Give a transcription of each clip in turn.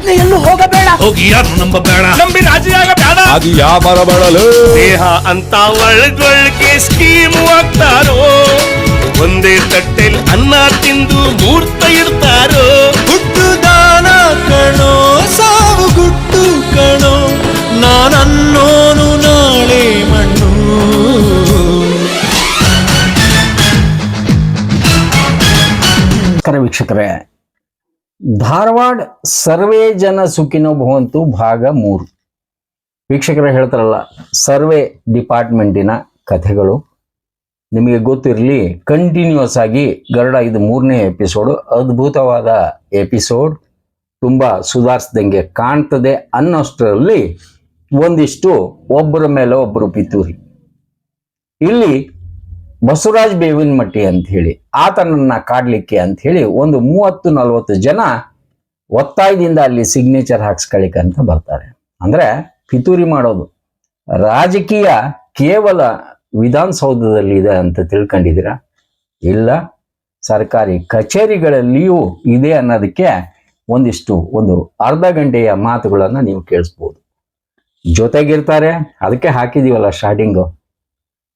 ಒಬ್ನೇ ಎಲ್ಲೂ ಹೋಗಬೇಡ. ಹೋಗಿ ಯಾರು ನಂಬಬೇಡ. ನಂಬಿ ರಾಜಿಯಾಗ ಬೇಡ ಅದು ಯಾವ ದೇಹ ಅಂತ ಒಳಗೊಳಗೆ ಸ್ಕೀಮ್ ಹಾಕ್ತಾರೋ? ಒಂದೇ ತಟ್ಟೆಲ್ ಅನ್ನ ತಿಂದು ಮೂರ್ತ ಇರ್ತಾರೋ ಹುಟ್ಟು ದಾನ ಕಣೋ ಸಾವು ಗುಟ್ಟು ಕಣೋ ನಾನನ್ನೋನು ನಾಳೆ ಮಣ್ಣು. ನಮಸ್ಕಾರ ವೀಕ್ಷಕರೇ. ಧಾರವಾಡ ಸರ್ವೇ ಜನ ಸುಖಿನೋ ಭವಂತು ಭಾಗ ಮೂರು. ವೀಕ್ಷಕರು ಹೇಳ್ತಾರಲ್ಲ, ಸರ್ವೆ ಡಿಪಾರ್ಟ್ಮೆಂಟಿನ ಕಥೆಗಳು. ನಿಮಗೆ ಗೊತ್ತಿರಲಿ ಕಂಟಿನ್ಯೂಸ್ ಆಗಿ ಗರುಡ ಇದು ಮೂರನೇ ಎಪಿಸೋಡು ಅದ್ಭುತವಾದ ಎಪಿಸೋಡ್ ತುಂಬ ಸುಧಾರಿಸ್ದಂಗೆ ಕಾಣ್ತದೆ ಅನ್ನೋಷ್ಟರಲ್ಲಿ ಒಂದಿಷ್ಟು ಒಬ್ಬರ ಮೇಲೆ ಒಬ್ಬರು ಪಿತೂರಿ. ಇಲ್ಲಿ ಬಸವರಾಜ್ ಬೇವಿನಮಟ್ಟಿ ಅಂತ ಹೇಳಿ, ಆತನನ್ನ ಕಾಡ್ಲಿಕ್ಕೆ ಅಂತ ಹೇಳಿ ಒಂದು ಮೂವತ್ತು ನಲವತ್ತು ಜನ ಒತ್ತಾಯದಿಂದ ಅಲ್ಲಿ ಸಿಗ್ನೇಚರ್ ಹಾಕ್ಸ್ಕೊಳ್ಳಿಕ್ಕೆ ಅಂತ ಬರ್ತಾರೆ. ಅಂದ್ರೆ ಪಿತೂರಿ ಮಾಡೋದು. ರಾಜಕೀಯ ಕೇವಲ ವಿಧಾನಸೌಧದಲ್ಲಿ ಇದೆ ಅಂತ ತಿಳ್ಕೊಂಡಿದ್ದೀರಾ? ಇಲ್ಲ. ಸರ್ಕಾರಿ ಕಚೇರಿಗಳಲ್ಲಿಯೂ ಇದೆ ಅನ್ನೋದಕ್ಕೆ ಒಂದಿಷ್ಟು, ಒಂದು ಅರ್ಧ ಗಂಟೆಯ ಮಾತುಗಳನ್ನು ನೀವು ಕೇಳಿಸ್ಬೋದು. ಜೊತೆಗಿರ್ತಾರೆ. ಅದಕ್ಕೆ ಹಾಕಿದೀವಲ್ಲ ಸ್ಟಾರ್ಟಿಂಗು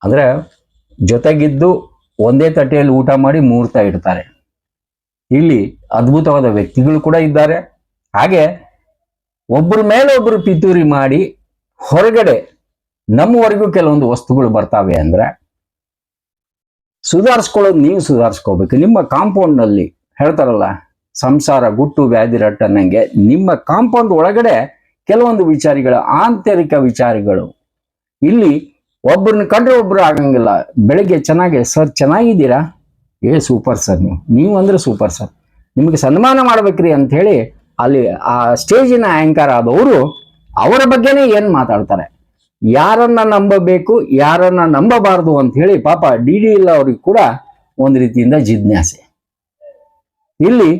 ಅಂದ್ರೆ ಜೊತೆಗಿದ್ದು ಒಂದೇ ತಟ್ಟೆಯಲ್ಲಿ ಊಟ ಮಾಡಿ ಮುಹೂರ್ತ ಇಡ್ತಾರೆ. ಇಲ್ಲಿ ಅದ್ಭುತವಾದ ವ್ಯಕ್ತಿಗಳು ಕೂಡ ಇದ್ದಾರೆ. ಹಾಗೆ ಒಬ್ಬರ ಮೇಲೆ ಒಬ್ಬರು ಪಿತೂರಿ ಮಾಡಿ ಹೊರಗಡೆ ನಮ್ಮವರೆಗೂ ಕೆಲವೊಂದು ವಸ್ತುಗಳು ಬರ್ತಾವೆ ಅಂದ್ರೆ ಸುಧಾರಿಸ್ಕೊಳ್ಳೋದು ನೀವು ಸುಧಾರಿಸ್ಕೋಬೇಕು. ನಿಮ್ಮ ಕಾಂಪೌಂಡ್ನಲ್ಲಿ ಹೇಳ್ತಾರಲ್ಲ, ಸಂಸಾರ, ಗುಟ್ಟು, ವ್ಯಾಧಿ ರಟ್ಟನ್ನಂಗೆ ನಿಮ್ಮ ಕಾಂಪೌಂಡ್ ಒಳಗಡೆ ಕೆಲವೊಂದು ವಿಚಾರಿಗಳು, ಆಂತರಿಕ ವಿಚಾರಗಳು. ಇಲ್ಲಿ ಒಬ್ಬರನ್ನ ಕಂಡ್ರೆ ಒಬ್ರು ಆಗಂಗಿಲ್ಲ. ಬೆಳಿಗ್ಗೆ ಚೆನ್ನಾಗಿ, ಸರ್ ಚೆನ್ನಾಗಿದ್ದೀರಾ? ಏ, ಸೂಪರ್ ಸರ್ ನೀವು. ನೀವು ಅಂದ್ರೆ ಸೂಪರ್ ಸರ್. ನಿಮಗೆ ಸನ್ಮಾನ ಮಾಡ್ಬೇಕ್ರಿ ಅಂತ ಹೇಳಿ ಅಲ್ಲಿ ಆ ಸ್ಟೇಜಿನ ಆ್ಯಂಕರ್ ಆದವರು ಅವರ ಬಗ್ಗೆನೇ ಏನ್ ಮಾತಾಡ್ತಾರೆ? ಯಾರನ್ನ ನಂಬಬೇಕು, ಯಾರನ್ನ ನಂಬಬಾರದು ಅಂತ ಹೇಳಿ ಪಾಪ ಡಿ ಡಿ ಇಲ್ಲ ಅವ್ರಿಗೆ ಕೂಡ ಒಂದು ರೀತಿಯಿಂದ ಜಿಜ್ಞಾಸೆ. ಇಲ್ಲಿ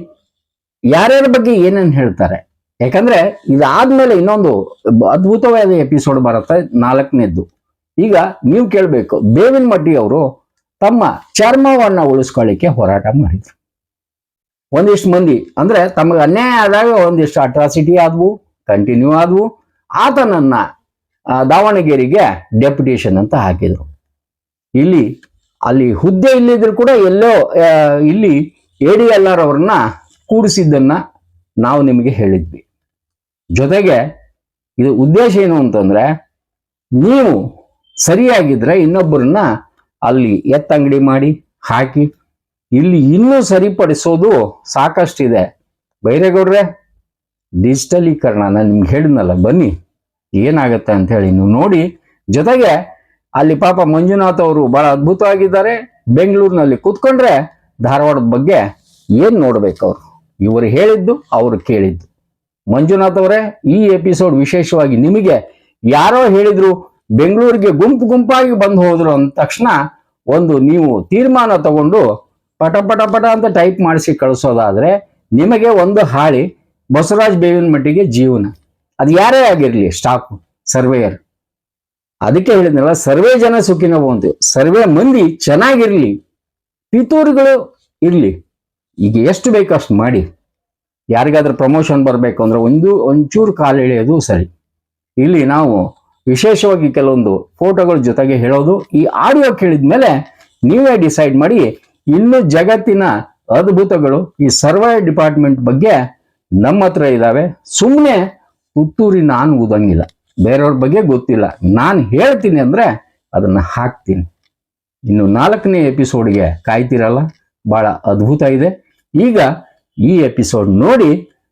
ಯಾರ್ಯಾರ ಬಗ್ಗೆ ಏನೇನು ಹೇಳ್ತಾರೆ? ಯಾಕಂದ್ರೆ ಇದಾದ್ಮೇಲೆ ಇನ್ನೊಂದು ಅದ್ಭುತವಾದ ಎಪಿಸೋಡ್ ಬರುತ್ತೆ ನಾಲ್ಕನೇದ್ದು. ಈಗ ನೀವು ಕೇಳಬೇಕು, ಬೇವಿನ ಮಡ್ಡಿ ಅವರು ತಮ್ಮ ಚರ್ಮವನ್ನ ಉಳಿಸ್ಕೊಳ್ಳಿಕ್ಕೆ ಹೋರಾಟ ಮಾಡಿದ್ರು. ಒಂದಿಷ್ಟು ಮಂದಿ, ಅಂದ್ರೆ ತಮಗೆ ಅನ್ಯಾಯ ಆದಾಗ ಒಂದಿಷ್ಟು ಅಟ್ರಾಸಿಟಿ ಆದ್ವು ಕಂಟಿನ್ಯೂ ಆದ್ವು. ಆತನನ್ನ ದಾವಣಗೆರೆಗೆ ಡೆಪ್ಯುಟೇಷನ್ ಅಂತ ಹಾಕಿದ್ರು. ಇಲ್ಲಿ, ಅಲ್ಲಿ ಹುದ್ದೆ ಇಲ್ಲಿದ್ರು ಕೂಡ ಎಲ್ಲೋ ಇಲ್ಲಿ ಎ ಡಿ ಎಲ್ ಆರ್ ಅವ್ರನ್ನ ಕೂಡಿಸಿದ್ದನ್ನ ನಾವು ನಿಮಗೆ ಹೇಳಿದ್ವಿ. ಜೊತೆಗೆ, ಇದು ಉದ್ದೇಶ ಏನು ಅಂತಂದ್ರೆ, ನೀವು ಸರಿಯಾಗಿದ್ರೆ ಇನ್ನೊಬ್ಬರನ್ನ ಅಲ್ಲಿ ಎತ್ತಂಗಡಿ ಮಾಡಿ, ಹಾಕಿ, ಇಲ್ಲಿ ಇನ್ನೂ ಸರಿಪಡಿಸೋದು ಸಾಕಷ್ಟಿದೆ. ಬೈರೇಗೌಡ್ರೆ ಡಿಜಿಟಲೀಕರಣ ನಾನು ನಿಮ್ಗೆ ಹೇಳಿದ್ನಲ್ಲ, ಬನ್ನಿ, ಏನಾಗತ್ತೆ ಅಂತ ಹೇಳಿ ನೀವು ನೋಡಿ. ಜೊತೆಗೆ ಅಲ್ಲಿ ಪಾಪ ಮಂಜುನಾಥ್ ಅವರು ಬಹಳ ಅದ್ಭುತವಾಗಿದ್ದಾರೆ. ಬೆಂಗಳೂರಿನಲ್ಲಿ ಕೂತ್ಕೊಂಡ್ರೆ ಧಾರವಾಡದ ಬಗ್ಗೆ ಏನ್ ನೋಡ್ಬೇಕು ಅವರು? ಇವರು ಹೇಳಿದ್ದು, ಅವರು ಕೇಳಿದ್ದು. ಮಂಜುನಾಥ್ ಅವರೇ, ಈ ಎಪಿಸೋಡ್ ವಿಶೇಷವಾಗಿ ನಿಮಗೆ ಯಾರೋ ಹೇಳಿದ್ರು ಬೆಂಗಳೂರಿಗೆ ಗುಂಪು ಗುಂಪಾಗಿ ಬಂದು ಹೋದ್ರು ಅಂದ ತಕ್ಷಣ ಒಂದು ನೀವು ತೀರ್ಮಾನ ತಗೊಂಡು ಪಟ ಪಟ ಪಟ ಅಂತ ಟೈಪ್ ಮಾಡಿಸಿ ಕಳಿಸೋದಾದ್ರೆ ನಿಮಗೆ ಒಂದು ಹಾಳಿ ಬಸವರಾಜ್ ಬೇವಿನ ಮಟ್ಟಿಗೆ ಜೀವನ. ಅದು ಯಾರೇ ಆಗಿರಲಿ ಸ್ಟಾಫ್ ಸರ್ವೇಯರ್ ಅದಕ್ಕೆ ಹೇಳಿದ್ನಲ್ಲ, ಸರ್ವೇ ಜನ ಸುಖಿನ ಬಂತು ಸರ್ವೆ ಮಂದಿ ಚೆನ್ನಾಗಿರ್ಲಿ, ಪಿತೂರುಗಳು ಇರ್ಲಿ. ಈಗ ಎಷ್ಟು ಬೇಕೋ ಅಷ್ಟು ಮಾಡಿ. ಯಾರಿಗಾದ್ರೂ ಪ್ರಮೋಷನ್ ಬರಬೇಕು ಅಂದ್ರೆ ಒಂದು, ಒಂಚೂರು ಕಾಲು ಎಳೆಯೋದು ಸರಿ. ಇಲ್ಲಿ ನಾವು ವಿಶೇಷವಾಗಿ ಕೆಲವೊಂದು ಫೋಟೋಗಳ ಜೊತೆಗೆ ಹೇಳೋದು, ಈ ಆಡಿಯೋ ಕೇಳಿದ ಮೇಲೆ ನೀವೇ ಡಿಸೈಡ್ ಮಾಡಿ, ಇನ್ನು ಜಗತ್ತಿನ ಅದ್ಭುತಗಳು ಈ ಸರ್ವೆ ಡಿಪಾರ್ಟ್ಮೆಂಟ್ ಬಗ್ಗೆ ನಮ್ಮ ಹತ್ರ ಇದ್ದಾವೆ ಸುಮ್ಮನೆ ಪುತ್ತೂರಿ ನಾನು ಊದಂಗಿಲ್ಲ. ಬೇರೆಯವ್ರ ಬಗ್ಗೆ ಗೊತ್ತಿಲ್ಲ. ನಾನು ಹೇಳ್ತೀನಿ ಅಂದರೆ ಅದನ್ನು ಹಾಕ್ತೀನಿ. ಇನ್ನು ನಾಲ್ಕನೇ ಎಪಿಸೋಡ್ಗೆ ಕಾಯ್ತಿರಲ್ಲ ಭಾಳ ಅದ್ಭುತ ಇದೆ. ಈಗ ಈ ಎಪಿಸೋಡ್ ನೋಡಿ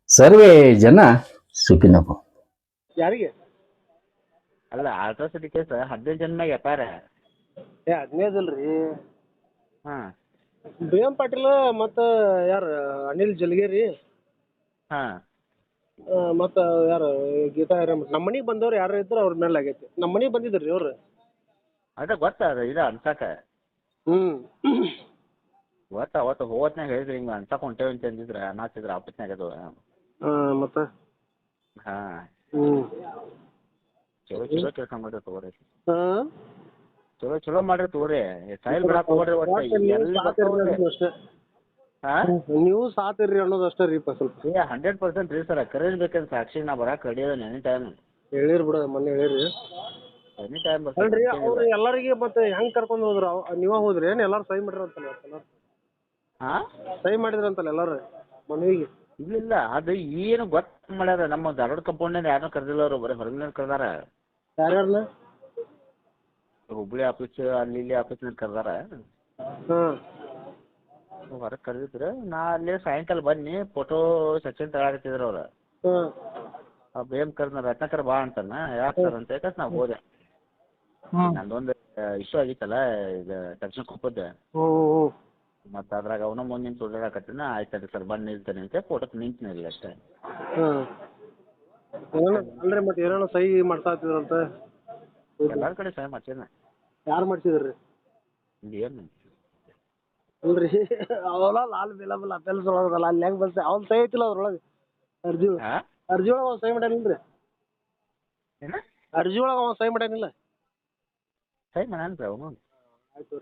ಸರ್ವೇ ಜನ ಸುಖಿನಪ್ಪ. ಯಾರಿಗೆ? ಅಲ್ಲ ಅಲ್ಟ್ರಾಸಿಟಿ ಕೇಸ್ ಹದಿನೈದು ಜನ ಮ್ಯಾಗ ಎಫ್ ಐ ಆರ್ ಏ ಹದಿನೈದು ಅಲ್ರಿ. ಹಾಂ. ಬಿ ಎಂ ಪಾಟೀಲ್ ಮತ್ತು ಯಾರು ಅನಿಲ್ ಜಲಗೇರಿ? ಹಾಂ. ಮತ್ತು ಯಾರು ಗೀತಾ ಹಿರೇಮಠ ನಮ್ಮ ಮನೆಗೆ ಬಂದವ್ರು ಯಾರು ಇದ್ರು ಅವ್ರ ಮೇಲೆ ಆಗೈತಿ. ನಮ್ಮ ಮನೆಗೆ ಬಂದಿದ್ರಿ ಅವ್ರು ಅದ ಗೊತ್ತ ಅದು ಇದು ಅನ್ಸಕ. ಹ್ಞೂ ಗೊತ್ತ ಅವತ್ತು ಹೋವತ್ನಾಗ ಹೇಳಿದ್ರಿ ಹಿಂಗೆ ಅನ್ಸಕ್ ಹೊಂಟೇವಿ ಅಂತ ಅಂದಿದ್ರ ಅನ್ನತ್ತಿದ್ರ ಆಫೀಸ್ನಾಗ ಅದು ಹಾಂ ಮತ್ತು? ಹಾಂ. ಹ್ಞೂ ಚಲೋ ಚಲೋ ಕೆಲಸ ಮಾಡ್ರಿ ತಗೋರಿ ಚಲೋ ಚಲೋ ಮಾಡ್ರಿ ತಗೋರಿ. ಸೈಲ್ ಬಿಡಾಕ್ ಹೋಗ್ರಿ ಒಟ್ಟು. ನೀವು ಸಾತಿರ್ರಿ ಅನ್ನೋದು ಅಷ್ಟೇ. ರೀ ಸ್ವಲ್ಪ. ಏ ಹಂಡ್ರೆಡ್ ಪರ್ಸೆಂಟ್ ರೀ ಸರ್. ಕರೀಬೇಕಂತ ಸಾಕ್ಷಿ ನಾ ಬರಾಕ್ ರೆಡಿ ಅದ ಎನಿ ಟೈಮ್ ಹೇಳಿರಿ ಬಿಡ ಮೊನ್ನೆ ಹೇಳಿರಿ. ಎನಿ ಟೈಮ್ ಅಲ್ರಿ ಅವ್ರು ಎಲ್ಲರಿಗೆ ಮತ್ತೆ ಹೆಂಗ್ ಕರ್ಕೊಂಡ್ ಹೋದ್ರ? ನೀವ ಹೋದ್ರಿ? ಏನ್ ಎಲ್ಲಾರು ಸೈ ಮಾಡಿರಂತಲ್ಲ ಅಂತಲ್ಲ ಹಾ? ಸೈ ಮಾಡಿದ್ರಂತಲ್ಲ ಎಲ್ಲಾರು ಮನವಿಗೆ? ಇಲ್ಲ ಅದು ಏನು ಗೊತ್ತ ಮಾಡ್ಯಾರ. ನಮ್ಮ ಧಾರವಾಡ ಕಂಪೌಂಡ್ ಯಾರನ್ನೂ ಕರೆದಿಲ್ಲ ಅವರು. ಬರೀ ಹೊರಗಿನ ಕರ್ದಾರ. ಯಾರ್ಯಾರನ್ನ ಹುಬ್ಳಿ ಆಫೀಸ್ ಅಲ್ಲಿ ಇಲ್ಲಿ ಆಫೀಸ್ನಲ್ಲಿ ಕರ್ದಾರ. ಹೊರಗೆ ಕರೆದಿದ್ರು ನಾ ಅಲ್ಲಿ ಸಾಯಂಕಾಲ ಬನ್ನಿ ಫೋಟೋ ಸೆಕ್ಷನ್ ತಗೊಳಕತ್ತಿದ್ರು ಅವ್ರು. ಹ್ಮ್ ಆ ಬೇಮ್ ಕರ್ನ ರತ್ನಾಕರ್ ಬಾ ಅಂತಾನ ಯಾಕೆ ಸರ್ ಅಂತ ಯಾಕಂತ ನಾ ಹೋದೆ. ನಂದೊಂದು ಇಶ್ಯೂ ಆಗಿತ್ತಲ್ಲ ಇದು ದಕ್ಷಿಣ ಕೊಪ್ಪದ ಮತ್ತ ಮತ್ತು ಅದ್ರಾಗ ಅವನ ಮುಂದೆ ನಿಂತು ಓಡಾಡಕತ್ತಿನ ಆಯ್ತು ಸರ್ ಬಂದು ನಿಲ್ತಾನೆ ಅಂತ ಫೋಟೋಕ್ಕೆ ನಿಂತಿನಿಲ್ಲ ಅಷ್ಟೇ. ಹ್ಮ್ ಅಲ್ರಿ ಮತ್ತೆ ಏನೇನೋ ಸಹಿ ಮಾಡ್ತಾ ಇದ್ರಂತ ಎಲ್ಲಾರ ಕಡೆ ಸಹಾಯ ಮಾಡ್ಸೇನ ಯಾರು ಮಾಡ್ಸಿದ್ರಿ? ಏನು ಅಲ್ರಿ ಅವಲ್ಲ ಲಾಲ್ ಬಿಲಬಲ್ ಅಪೆಲ್ಸ್ ಒಳಗಲ್ಲ ಅಲ್ಲಿ ಹೆಂಗ್ ಬಂತ ಅವ್ನ ಸಹಿ ಐತಿಲ್ಲ ಅದ್ರೊಳಗ ಅರ್ಜಿ ಹಾ? ಅರ್ಜಿ ಒಳಗೆ ಅವ್ನು ಸಹಿ ಮಾಡ್ಯಾನಿಲ್ರಿ ಏನ? ಅರ್ಜಿ ಒಳಗ ಅವ್ನು ಸಹಿ ಮಾಡ್ಯಾನಿಲ್ಲ ಸಹಿ ಮಾಡ್ಯಾನ್ರಿ ಅವನು. ಆಯ್ತು